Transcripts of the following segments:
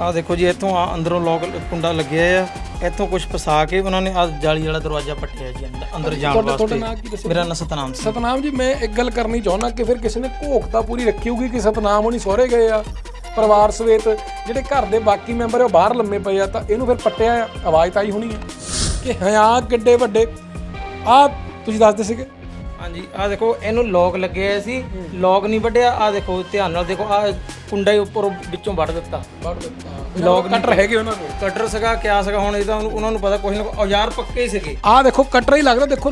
ਆ ਦੇਖੋ ਜੀ ਇੱਥੋਂ ਆ ਅੰਦਰੋਂ ਲੋਕ ਕੁੰਡਾ ਲੱਗਿਆ ਆ। ਇੱਥੋਂ ਕੁਝ ਫਸਾ ਕੇ ਉਹਨਾਂ ਨੇ ਆ ਜਾਲੀ ਵਾਲਾ ਦਰਵਾਜ਼ਾ ਪੱਟਿਆ ਜੀ ਅੰਦਰ- ਅੰਦਰ ਜਾਣ ਤੁਹਾਡਾ- ਤੁਹਾਡਾ ਵਾਸਤੇ ਨਾਂ ਕੀ ਦੱਸਿਆ? ਮੇਰਾ ਨਾਂ ਸਤਨਾਮ ਸਿੰਘ ਸਤਨਾਮ ਜੀ ਮੈਂ ਇੱਕ ਗੱਲ ਕਰਨੀ ਚਾਹੁੰਦਾ ਕਿ ਫਿਰ ਕਿਸੇ ਨੇ ਘੋਖਤਾ ਪੂਰੀ ਰੱਖੀ ਹੋਊਗੀ ਕਿ ਸਤਨਾਮ ਹੋਣੀ ਸਹੁਰੇ ਗਏ ਆ ਪਰਿਵਾਰ ਸਮੇਤ ਜਿਹੜੇ ਘਰ ਦੇ ਬਾਕੀ ਮੈਂਬਰ ਆ ਉਹ ਬਾਹਰ ਲੰਮੇ ਪਏ ਆ ਤਾਂ ਇਹਨੂੰ ਫਿਰ ਪੱਟਿਆ ਆ ਆਵਾਜ਼ ਤਾਂ ਆਈ ਹੋਣੀ ਹੈ ਕਿ ਹਿਆ ਕਿੱਡੇ ਵੱਡੇ। ਆ ਤੁਸੀਂ ਦੱਸਦੇ ਸੀਗੇ? ਹਾਂਜੀ ਆ ਦੇਖੋ ਇਹਨੂੰ ਲੋਕ ਲੱਗੇ ਹੋਏ ਸੀ। ਲੋਕ ਨਹੀਂ ਵੱਢਿਆ ਆ ਦੇਖੋ ਧਿਆਨ ਨਾਲ ਦੇਖੋ ਆ ਕੁੰਡਾ ਹੀ ਉੱਪਰੋਂ ਵਿੱਚੋਂ ਵੱਢ ਦਿੱਤਾ। ਵੱਢ ਦਿੱਤਾ। ਲੋਕ ਕਟਰ ਹੈਗੇ ਉਹਨਾਂ ਕੋਲ? ਕਟਰ ਸੀਗਾ ਕਿਆ ਸੀਗਾ ਹੁਣ ਇਹਦਾ ਉਹਨਾਂ ਨੂੰ ਪਤਾ ਕੁਝ ਨਾ ਕੁਛ- ਔਜ਼ਾਰ ਪੱਕੇ ਹੀ ਸੀਗੇ। ਆ ਦੇਖੋ ਕਟਰ ਹੀ ਲੱਗਦਾ ਦੇਖੋ।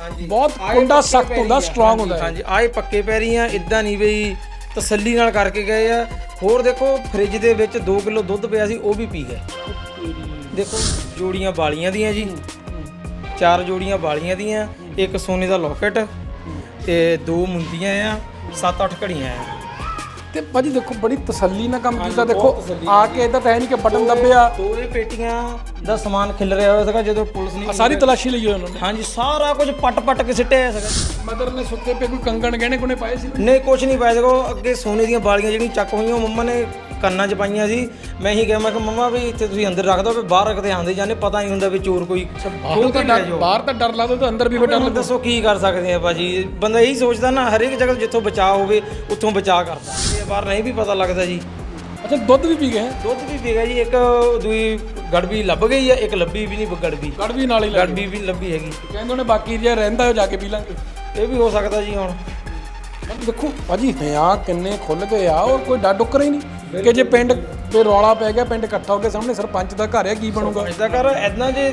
ਹਾਂਜੀ। ਬਹੁਤ ਕੁੰਡਾ ਸਖਤ ਹੁੰਦਾ ਸਟਰੋਂਗ ਹੁੰਦਾ ਹਾਂਜੀ ਆਏ ਪੱਕੇ ਪੈਰੀ ਆ ਇਦਾਂ ਨਹੀਂ ਬਈ ਤਸੱਲੀ ਨਾਲ ਕਰਕੇ ਗਏ ਆ। ਹੋਰ ਦੇਖੋ ਫ੍ਰਿਜ ਦੇ ਵਿੱਚ 2 ਕਿਲੋ ਦੁੱਧ ਪਿਆ ਸੀ ਉਹ ਵੀ ਪੀ ਗਏ। ਦੇਖੋ ਜੋੜੀਆਂ ਵਾਲੀਆਂ ਦੀਆਂ ਜੀ। ਚਾਰ ਜੋੜੀਆਂ ਵਾਲੀਆਂ ਦੀਆਂ। ਇੱਕ ਸੋਨੇ ਦਾ ਲੋਕਟ ਤੇ ਦੋ ਮੁੰਦੀਆਂ ਆ 7-8 ਘੜੀਆਂ ਆ। ਤੇ ਭਾਜੀ ਦੇਖੋ ਬੜੀ ਤਸੱਲੀ ਨਾਲ ਕੰਮ ਕੀਤਾ ਦੇਖੋ ਆ ਕੇ ਇਦਾਂ ਤਾਂ ਹੈ ਨਹੀਂ ਕਿ ਬਟਨ ਦੱਬਿਆ। ਦੋ ਇਹ ਪੇਟੀਆਂ ਦਾ ਸਮਾਨ ਖਿਲ ਰਿਹਾ ਹੋਇਆ ਸੀਗਾ ਜਦੋਂ ਪੁਲਿਸ ਨੇ ਸਾਰੀ ਤਲਾਸ਼ੀ ਲਈ ਉਹਨਾਂ ਨੇ। ਹਾਂਜੀ ਸਾਰਾ ਕੁਝ ਪੱਟ-ਪੱਟ ਕੇ ਸਿੱਟਿਆ ਸੀਗਾ। ਮਦਰ ਨੇ ਸੁੱਤੇ ਪਏ ਕੋਈ ਕੰਗਣ ਗਹਿਣੇ ਕੋਨੇ ਪਾਏ ਸੀ? ਨਹੀਂ ਕੁਛ ਨਹੀਂ ਪਾਇਆ ਦੇਖੋ ਅੱਗੇ ਸੋਨੇ ਦੀਆਂ ਬਾਲੀਆਂ ਜਿਹੜੀਆਂ ਚੱਕ ਹੋਈਆਂ ਉਹ ਮੰਮਾ ਨੇ ਕੰਨਾਂ 'ਚ ਪਾਈਆਂ ਸੀ। ਮੈਂ ਹੀ ਕਿਹਾ ਮੈਂ ਕਿ ਮੰਮਾ ਵੀ ਇੱਥੇ ਤੁਸੀਂ ਅੰਦਰ ਰੱਖ ਦਿਓ ਵੀ ਬਾਹਰ ਰੱਖਦੇ ਆਂਦੇ ਜਾਂਦੇ ਪਤਾ ਨਹੀਂ ਹੁੰਦਾ ਵੀ ਚੋਰ ਕੋਈ ਬਾਹਰ ਤਾਂ ਡਰ ਬਾਹਰ ਤਾਂ ਡਰ ਲੱਗਦਾ ਤਾਂ ਅੰਦਰ ਵੀ ਫਿਰ ਡਰ ਹੁਣ ਦੱਸੋ ਕੀ ਕਰ ਸਕਦੇ ਆ ਭਾਜੀ? ਬੰਦਾ ਇਹੀ ਸੋਚਦਾ ਨਾ ਹਰੇਕ ਜਗ੍ਹਾ ਜਿੱਥੋਂ ਬਚਾਅ ਹੋਵੇ ਉੱਥੋਂ ਬਚਾਅ ਕਰਦਾ। ਇਹ ਬਾਹਰ ਨਹੀਂ ਵੀ ਪਤਾ ਲੱਗਦਾ ਜੀ। ਅੱਛਾ ਦੁੱਧ ਵੀ ਪੀ ਗਏ ਦੁੱਧ ਵੀ ਪੀ ਗਿਆ ਜੀ ਇੱਕ ਦੂਈ ਗੜਬੀ ਲੱਭ ਗਈ ਆ ਇੱਕ ਲੱਭੀ ਵੀ ਨਹੀਂ ਗੜਬੀ। ਗੜਵੀ ਨਾਲ ਹੀ ਲੱਗ ਗੜਬੀ ਵੀ ਲੱਭੀ ਹੈਗੀ। ਕਹਿੰਦੇ ਉਹਨੇ ਬਾਕੀ ਜੇ ਰਹਿੰਦਾ ਉਹ ਜਾ ਕੇ ਪੀ ਲਾਂਗੇ। ਇਹ ਵੀ ਹੋ ਸਕਦਾ ਜੀ ਹੁਣ। ਦੇਖੋ ਭਾਜੀ ਹਿਆ ਕਿੰਨੇ ਖੁੱਲ ਗਏ ਆ ਔਰ ਕੋਈ ਡਰ ਡੁੱਕਰ ਹੀ ਨਹੀਂ ਕਿ ਜੇ ਪਿੰਡ ਤੇ ਰੌਲਾ ਪੈ ਗਿਆ ਪਿੰਡ ਇਕੱਠਾ ਹੋ ਕੇ ਸਾਹਮਣੇ ਸਰਪੰਚ ਦਾ ਘਰ ਹੈ ਕੀ ਬਣੂਗਾ? ਇਦਾਂ ਕਰ ਐਦਾਂ ਜੇ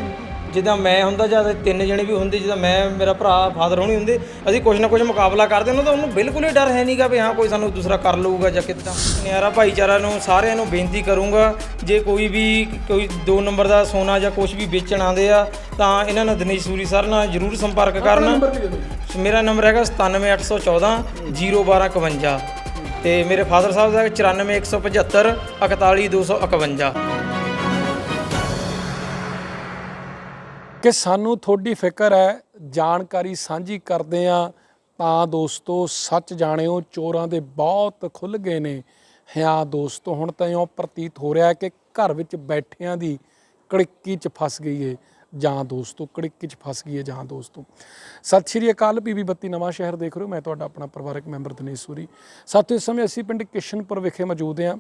ਜਿੱਦਾਂ ਮੈਂ ਹੁੰਦਾ ਜਾਂ ਤਿੰਨ ਜਣੇ ਵੀ ਹੁੰਦੇ ਜਿੱਦਾਂ ਮੈਂ ਮੇਰਾ ਭਰਾ ਫਾਦਰ ਹੋਣੀ ਹੁੰਦੇ ਅਸੀਂ ਕੁਝ ਨਾ ਕੁਝ ਮੁਕਾਬਲਾ ਕਰਦੇ ਉਹਨਾਂ ਤਾਂ ਉਹਨੂੰ ਬਿਲਕੁਲ ਹੀ ਡਰ ਹੈ ਨਹੀਂਗਾ ਵੀ ਹਾਂ ਕੋਈ ਸਾਨੂੰ ਦੂਸਰਾ ਕਰ ਲਊਗਾ ਜਾਂ ਕਿੱਦਾਂ। ਨਿਆਰਾ ਭਾਈਚਾਰਾ ਨੂੰ ਸਾਰਿਆਂ ਨੂੰ ਬੇਨਤੀ ਕਰੂੰਗਾ ਜੇ ਕੋਈ ਵੀ ਕੋਈ 2 ਨੰਬਰ ਦਾ ਸੋਨਾ ਜਾਂ ਕੁਝ ਵੀ ਵੇਚਣ ਆਉਂਦੇ ਆ ਤਾਂ ਇਹਨਾਂ ਨਾਲ ਦਿਨੇਸ਼ ਸੂਰੀ ਸਰ ਨਾਲ ਜਰੂਰ ਸੰਪਰਕ ਕਰਨ। ਮੇਰਾ ਨੰਬਰ ਹੈਗਾ 97814 01251 ਤੇ ਮੇਰੇ ਫਾਦਰ ਸਾਹਿਬ ਦਾ 94175 41251 ਕਿ ਸਾਨੂੰ ਤੁਹਾਡੀ ਫਿਕਰ ਹੈ, ਜਾਣਕਾਰੀ ਸਾਂਝੀ ਕਰਦੇ ਆ ਤਾਂ ਦੋਸਤੋ, ਸੱਚ ਜਾਣਿਓ, ਚੋਰਾਂ ਦੇ ਬਹੁਤ ਖੁੱਲ ਗਏ ਨੇ। ਹਾਂ ਦੋਸਤੋ, ਹੁਣ ਤਾਂ ਇਉਂ ਪ੍ਰਤੀਤ ਹੋ ਰਿਹਾ ਕਿ ਘਰ ਵਿੱਚ ਬੈਠਿਆਂ ਦੀ ਕੜਿੱਕੀ 'ਚ ਫਸ ਗਈ ਏ। ਜਾਂ ਦੋਸਤੋ, ਕੜਿੱਕੀ 'ਚ ਫਸ ਗਈ ਏ ਜਾਂ ਦੋਸਤੋ। ਸਤਿ ਸ਼੍ਰੀ ਅਕਾਲ, ਪੀਵੀ ਬੱਤੀ ਨਵਾਂ ਸ਼ਹਿਰ ਦੇਖ ਰਹੇ ਹੋ। ਮੈਂ ਤੁਹਾਡਾ ਆਪਣਾ ਪਰਿਵਾਰਕ ਮੈਂਬਰ ਦਿਨੇਸ਼ ਸੂਰੀ। ਸਾਥੀਓ, ਇਸ ਸਮੇਂ ਅਸੀਂ ਪਿੰਡ ਕਿਸ਼ਨਪੁਰ ਵਿਖੇ ਮੌਜੂਦ ਹਾਂ।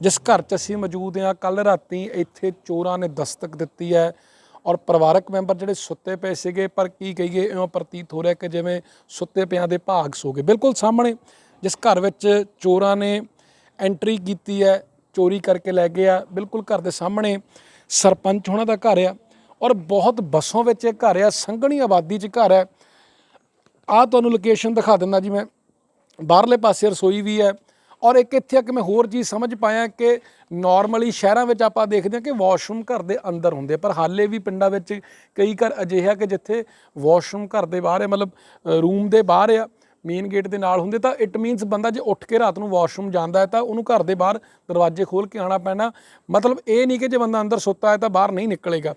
ਜਿਸ ਘਰ 'ਚ ਅਸੀਂ ਮੌਜੂਦ ਹਾਂ ਕੱਲ ਰਾਤੀ ਇੱਥੇ ਚੋਰਾਂ ਨੇ ਦਸਤਕ ਦਿੱਤੀ ਹੈ। ਔਰ ਪਰਿਵਾਰਕ ਮੈਂਬਰ ਜਿਹੜੇ ਸੁੱਤੇ ਪਏ ਸੀਗੇ, ਪਰ ਕੀ ਕਹੀਏ, ਇਉਂ ਪ੍ਰਤੀਤ ਹੋ ਰਿਹਾ ਕਿ ਜਿਵੇਂ ਸੁੱਤੇ ਪਿਆਂ ਦੇ ਭਾਗ ਸੋ ਗਏ। ਬਿਲਕੁਲ ਸਾਹਮਣੇ ਜਿਸ ਘਰ ਵਿੱਚ ਚੋਰਾਂ ਨੇ ਐਂਟਰੀ ਕੀਤੀ ਹੈ, ਚੋਰੀ ਕਰਕੇ ਲੈ ਗਏ ਆ, ਬਿਲਕੁਲ ਘਰ ਦੇ ਸਾਹਮਣੇ ਸਰਪੰਚ ਹੋਣਾ ਦਾ ਘਰ ਆ ਔਰ ਬਹੁਤ ਬਸੋਂ ਵਿੱਚ ਇਹ ਘਰ ਆ, ਸੰਘਣੀ ਆਬਾਦੀ 'ਚ ਘਰ ਹੈ ਆ ਤੁਹਾਨੂੰ ਲੋਕੇਸ਼ਨ ਦਿਖਾ ਦਿੰਦਾ ਜੀ ਮੈਂ। ਬਾਹਰਲੇ ਪਾਸੇ ਰਸੋਈ ਵੀ ਹੈ ਔਰ ਇੱਕ ਇੱਥੇ ਆ ਕਿ ਮੈਂ ਹੋਰ ਚੀਜ਼ ਸਮਝ ਪਾਇਆ ਕਿ ਨਾਰਮਲੀ ਸ਼ਹਿਰਾਂ ਵਿੱਚ ਆਪਾਂ ਦੇਖਦੇ ਹਾਂ ਕਿ ਵਾਸ਼ਰੂਮ ਘਰ ਦੇ ਅੰਦਰ ਹੁੰਦੇ ਪਰ ਹਾਲੇ ਵੀ ਪਿੰਡਾਂ ਵਿੱਚ ਕਈ ਘਰ ਅਜਿਹੇ ਆ ਕਿ ਜਿੱਥੇ ਵਾਸ਼ਰੂਮ ਘਰ ਦੇ ਬਾਹਰ ਹੈ, ਮਤਲਬ ਰੂਮ ਦੇ ਬਾਹਰ ਆ ਮੇਨ ਗੇਟ ਦੇ ਨਾਲ ਹੁੰਦੇ, ਤਾਂ ਇਟ ਮੀਨਸ ਬੰਦਾ ਜੇ ਉੱਠ ਕੇ ਰਾਤ ਨੂੰ ਵਾਸ਼ਰੂਮ ਜਾਂਦਾ ਹੈ ਤਾਂ ਉਹਨੂੰ ਘਰ ਦੇ ਬਾਹਰ ਦਰਵਾਜ਼ੇ ਖੋਲ ਕੇ ਆਉਣਾ ਪੈਣਾ। ਮਤਲਬ ਇਹ ਨਹੀਂ ਕਿ ਜੇ ਬੰਦਾ ਅੰਦਰ ਸੁੱਤਾ ਹੈ ਤਾਂ ਬਾਹਰ ਨਹੀਂ ਨਿਕਲੇਗਾ।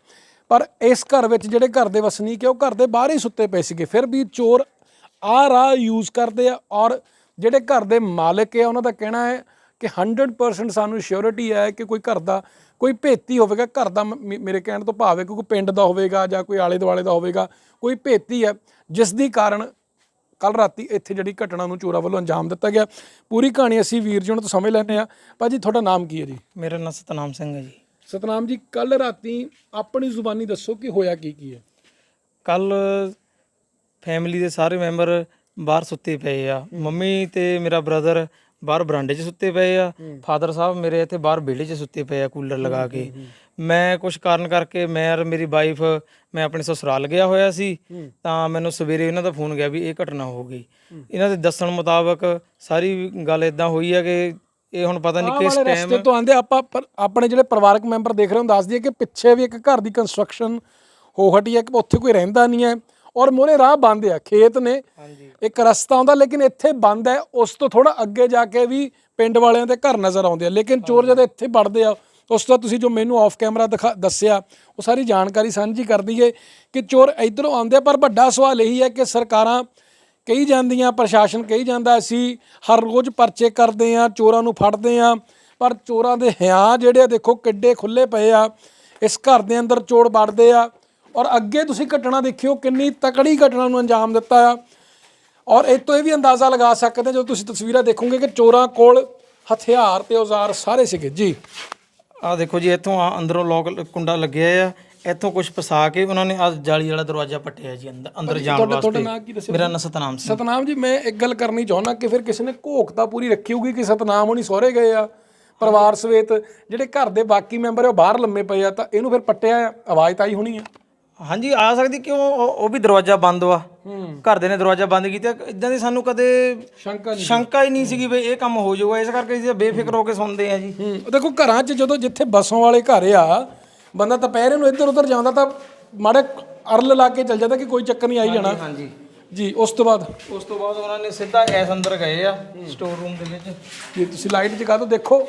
ਪਰ ਇਸ ਘਰ ਵਿੱਚ ਜਿਹੜੇ ਘਰ ਦੇ ਵਸਨੀਕ ਹੈ ਉਹ ਘਰ ਦੇ ਬਾਹਰ ਹੀ ਸੁੱਤੇ ਪਏ ਸੀਗੇ। ਫਿਰ ਵੀ ਚੋਰ ਆ ਰਾਹ ਯੂਜ਼ ਕਰਦੇ ਆ ਔਰ ਜਿਹੜੇ ਘਰ ਦੇ ਮਾਲਕ ਹੈ ਉਹਨਾਂ ਦਾ ਕਹਿਣਾ ਹੈ ਕਿ 100% ਸਾਨੂੰ ਸ਼ੋਰਿਟੀ ਹੈ ਕਿ ਕੋਈ ਘਰ ਦਾ ਕੋਈ ਭੇਤੀ ਹੋਵੇਗਾ ਘਰ ਦਾ ਮੇਰੇ ਕਹਿਣ ਤੋਂ ਭਾਵ ਹੈ ਕਿ ਕੋਈ ਪਿੰਡ ਦਾ ਹੋਵੇਗਾ ਜਾਂ ਕੋਈ ਆਲੇ ਦੁਆਲੇ ਦਾ ਹੋਵੇਗਾ ਕੋਈ ਭੇਤੀ ਹੈ ਜਿਸ ਦੀ ਕਾਰਨ ਕੱਲ ਰਾਤੀ ਇੱਥੇ ਜਿਹੜੀ ਘਟਨਾ ਨੂੰ ਚੋਰਾਂ ਵੱਲੋਂ ਅੰਜਾਮ ਦਿੱਤਾ ਗਿਆ। ਪੂਰੀ ਕਹਾਣੀ ਅਸੀਂ ਵੀਰ ਜੀ ਉਹਨਾਂ ਤੋਂ ਸਮਝ ਲੈਂਦੇ ਆ ਭਾਜੀ ਤੁਹਾਡਾ ਨਾਮ ਕੀ ਹੈ ਜੀ? ਮੇਰਾ ਨਾਂ ਸਤਨਾਮ ਸਿੰਘ ਹੈ ਜੀ। ਸਤਨਾਮ ਜੀ ਕੱਲ ਰਾਤੀ ਆਪਣੀ ਜ਼ੁਬਾਨੀ ਦੱਸੋ ਕਿ ਹੋਇਆ ਕੀ ਕੀ ਹੈ? ਕੱਲ ਫੈਮਿਲੀ ਦੇ ਸਾਰੇ ਮੈਂਬਰ ਬਾਹਰ ਸੁੱਤੇ ਪਏ ਆ। ਮੰਮੀ ਤੇ ਮੇਰਾ ਬ੍ਰਦਰ ਬਾਹਰ ਬਰਾਂਡੇ 'ਚ ਸੁੱਤੇ ਪਏ ਆ। ਫਾਦਰ ਸਾਹਿਬ ਮੇਰੇ ਇੱਥੇ ਬਾਹਰ ਵਿਹੜੇ 'ਚ ਸੁੱਤੇ ਪਏ ਆ ਕੂਲਰ ਲਗਾ ਕੇ। ਮੈਂ ਕੁਝ ਕਾਰਨ ਕਰਕੇ ਮੈਂ ਔਰ ਮੇਰੀ ਵਾਈਫ ਮੈਂ ਆਪਣੇ ਸਸੁਰਾਲ ਗਿਆ ਹੋਇਆ ਸੀ। ਤਾਂ ਮੈਨੂੰ ਸਵੇਰੇ ਇਹਨਾਂ ਦਾ ਫੋਨ ਗਿਆ ਵੀ ਇਹ ਘਟਨਾ ਹੋ ਗਈ। ਇਹਨਾਂ ਦੇ ਦੱਸਣ ਮੁਤਾਬਕ ਸਾਰੀ ਗੱਲ ਇਦਾਂ ਹੋਈ ਹੈ ਕਿ ਇਹ ਹੁਣ ਪਤਾ ਨਹੀਂ ਕਿਸ ਟਾਈਮ ਰਸਤੇ ਤੋਂ ਆਂਦੇ ਆਪਾਂ ਪਰ- ਆਪਣੇ ਜਿਹੜੇ ਪਰਿਵਾਰਕ ਮੈਂਬਰ ਦੇਖ ਰਹੇ ਹੋ ਦੱਸ ਦਈਏ ਕਿ ਪਿੱਛੇ ਵੀ ਇੱਕ ਘਰ ਦੀ ਕੰਸਟਰਕਸ਼ਨ ਹੋ ਹਟੀ ਹੈ ਕਿ ਉੱਥੇ ਕੋਈ ਰਹਿੰਦਾ ਨਹੀਂ ਹੈ। ਔਰ ਮੋਰੇ ਰਾਹ ਬੰਦ ਆ ਖੇਤ ਨੇ। ਹਾਂਜੀ। ਇੱਕ ਰਸਤਾ ਆਉਂਦਾ ਲੇਕਿਨ ਇੱਥੇ ਬੰਦ ਹੈ ਉਸ ਤੋਂ ਥੋੜਾ ਅੱਗੇ ਜਾ ਕੇ ਵੀ ਪਿੰਡ ਵਾਲਿਆਂ ਦੇ ਘਰ ਨਜ਼ਰ ਆਉਂਦੇ ਆ। ਲੇਕਿਨ ਚੋਰ ਜਦ ਇੱਥੇ ਵੜਦੇ ਆ ਉਸ ਤੋਂ ਤੁਸੀਂ ਜੋ ਮੈਨੂੰ ਆਫ ਕੈਮਰਾ ਦਿਖਾ ਦੱਸਿਆ ਉਹ ਸਾਰੀ ਜਾਣਕਾਰੀ ਸਾਂਝੀ ਕਰ ਦਈਏ ਕਿ ਚੋਰ ਇਧਰੋਂ ਆਉਂਦੇ ਆ ਪਰ ਵੱਡਾ ਸਵਾਲ ਇਹੀ ਹੈ ਕਿ ਸਰਕਾਰਾਂ ਕਹੀ ਜਾਂਦੀਆਂ ਪ੍ਰਸ਼ਾਸਨ ਕਹੀ ਜਾਂਦਾ ਅਸੀਂ ਹਰ ਰੋਜ਼ ਪਰਚੇ ਕਰਦੇ ਆ ਚੋਰਾਂ ਨੂੰ ਫੜਦੇ ਆ ਪਰ ਚੋਰਾਂ ਦੇ ਹਿਆਂ ਜਿਹੜੇ ਦੇਖੋ ਕਿੱਡੇ ਖੁੱਲੇ ਪਏ ਆ। ਇਸ ਘਰ ਦੇ ਅੰਦਰ ਚੋਰ ਵੜਦੇ ਆ ਔਰ ਅੱਗੇ ਤੁਸੀਂ ਘਟਨਾ ਦੇਖਿਓ ਕਿੰਨੀ ਤਕੜੀ ਘਟਨਾ ਨੂੰ ਅੰਜਾਮ ਦਿੱਤਾ ਆ। ਔਰ ਇਹ ਤੋਂ ਇਹ ਵੀ ਅੰਦਾਜ਼ਾ ਲਗਾ ਸਕਦੇ ਜਦੋਂ ਤੁਸੀਂ ਤਸਵੀਰਾਂ ਦੇਖੋਗੇ ਕਿ ਚੋਰਾਂ ਕੋਲ ਹਥਿਆਰ ਤੇ ਔਜ਼ਾਰ ਸਾਰੇ ਸੀਗੇ। ਜੀ। ਆ ਦੇਖੋ ਜੀ ਇੱਥੋਂ ਆ ਅੰਦਰੋਂ ਲੋਕ ਕੁੰਡਾ ਲੱਗਿਆ ਆ। ਇੱਥੋਂ ਕੁਝ ਫਸਾ ਕੇ ਉਹਨਾਂ ਨੇ ਆ ਜਾਲੀ ਵਾਲਾ ਦਰਵਾਜ਼ਾ ਪੱਟਿਆ ਜੀ ਅੰਦਰ ਅੰਦਰ ਜਾਣ ਤੁਹਾਡਾ ਵਾਸਤੇ। ਨਾਂ ਕੀ ਦੱਸਿਆ ਮੇਰਾ ਨਾਂ ਸਤਨਾਮ ਸਿੰਘ। ਸਤਨਾਮ ਜੀ ਮੈਂ ਇੱਕ ਗੱਲ ਕਰਨੀ ਚਾਹੁੰਦਾ ਕਿ ਫਿਰ ਕਿਸੇ ਨੇ ਘੋਖ ਤਾਂ ਪੂਰੀ ਰੱਖੀ ਹੋਊਗੀ ਕਿ ਸਤਨਾਮ ਹੋਣੀ ਸਹੁਰੇ ਗਏ ਆ? ਪਰਿਵਾਰ ਸਮੇਤ ਜਿਹੜੇ ਘਰ ਦੇ ਬਾਕੀ ਮੈਂਬਰ ਉਹ ਬਾਹਰ ਲੰਮੇ ਪਏ ਆ ਤਾਂ ਇਹਨੂੰ ਫਿਰ ਪੱਟਿਆ ਆ ਆਵਾਜ਼ ਤਾਂ ਆਈ ਹੋਣੀ ਆ। ਹਾਂਜੀ ਆ ਸਕਦੀ ਕਿਉਂ? ਉਹ ਉਹ ਵੀ ਦਰਵਾਜ਼ਾ ਬੰਦ ਵਾ। ਘਰ ਦੇ ਨੇ ਦਰਵਾਜ਼ਾ ਬੰਦ ਕੀਤਾ। ਇਦਾਂ ਦੀ ਸਾਨੂੰ ਕਦੇ ਸ਼ੰਕਾ ਸ਼ੰਕਾ ਹੀ ਨਹੀਂ ਸੀਗੀ ਵੀ ਇਹ ਕੰਮ ਹੋ ਜਾਊਗਾ। ਇਸ ਕਰਕੇ ਅਸੀਂ ਬੇਫਿਕਰ ਹੋ ਕੇ ਸੁਣਦੇ ਆ ਜੀ। ਹੂੰ। ਦੇਖੋ ਘਰਾਂ 'ਚ ਜਦੋਂ ਜਿੱਥੇ ਬਸੋਂ ਵਾਲੇ ਘਰ ਆ ਬੰਦਾ ਦੁਪਹਿਰੇ ਨੂੰ ਇੱਧਰ ਉੱਧਰ ਜਾਂਦਾ ਤਾਂ ਮਾੜੇ ਅਰਲ ਲਾ ਕੇ ਚੱਲ ਜਾਂਦਾ ਕਿ ਕੋਈ ਚੱਕਰ ਨਹੀਂ ਆਈ ਜਾਣਾ। ਹਾਂਜੀ ਜੀ ਉਸ ਤੋਂ ਬਾਅਦ? ਉਸ ਤੋਂ ਬਾਅਦ ਉਹਨਾਂ ਨੇ ਸਿੱਧਾ ਐਸ ਅੰਦਰ ਗਏ ਆ ਸਟੋਰ ਰੂਮ ਦੇ ਵਿੱਚ। ਜੇ ਤੁਸੀਂ ਲਾਈਟ ਜਗਾ ਦਿਓ ਦੇਖੋ।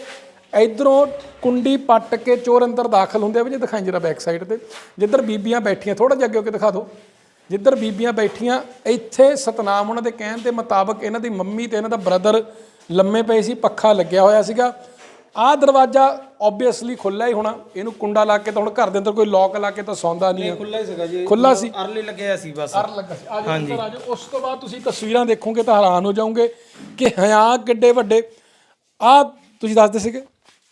ਇਧਰੋਂ ਕੁੰਡੀ ਪੱਟ ਕੇ ਚੋਰ ਅੰਦਰ ਦਾਖਲ ਹੁੰਦੇ ਆ ਵੀ ਜੇ ਦਿਖਾਈ ਜਰਾ ਬੈਕ ਸਾਈਡ ਤੇ। ਜਿੱਧਰ ਬੀਬੀਆਂ ਬੈਠੀਆਂ ਥੋੜਾ ਜਿਹਾ ਅੱਗੇ ਹੋ ਕੇ ਦਿਖਾ ਦਿਓ। ਜਿੱਧਰ ਬੀਬੀਆਂ ਬੈਠੀਆਂ ਇੱਥੇ ਸਤਨਾਮ ਉਹਨਾਂ ਦੇ ਕਹਿਣ ਦੇ ਮੁਤਾਬਕ ਇਹਨਾਂ ਦੀ ਮੰਮੀ ਤੇ ਇਹਨਾਂ ਦਾ ਬ੍ਰਦਰ ਲੰਮੇ ਪਏ ਸੀ ਪੱਖਾ ਲੱਗਿਆ ਹੋਇਆ ਸੀਗਾ। ਆਹ ਦਰਵਾਜ਼ਾ ਆਬਵੀਅਸਲੀ ਖੁੱਲਾ ਹੀ ਹੋਣਾ। ਇਹਨੂੰ ਕੁੰਡਾ ਲਾ ਕੇ ਤਾਂ ਹੁਣ ਘਰ ਦੇ ਅੰਦਰ ਕੋਈ ਲੋਕ ਲਾ ਕੇ ਤਾਂ ਸੌਂਦਾ ਨਹੀਂ ਆ। ਖੁੱਲਾ ਹੀ ਸੀਗਾ ਜੀ। ਖੁੱਲਾ ਸੀ। ਅਰਲੀ ਲੱਗਿਆ ਸੀ ਬਸ। ਡਰ ਲੱਗਾ ਸੀ। ਆ ਅੰਦਰ ਆ ਜਾਓ। ਉਸ ਤੋਂ ਬਾਅਦ ਤੁਸੀਂ ਤਸਵੀਰਾਂ ਦੇਖੋਗੇ ਤਾਂ ਹੈਰਾਨ ਹੋ ਜਾਓਗੇ ਕਿ ਹਿਆ ਕਿੱਡੇ ਵੱਡੇ। ਆ ਤੁਸੀਂ ਦੱਸਦੇ ਸੀਗੇ?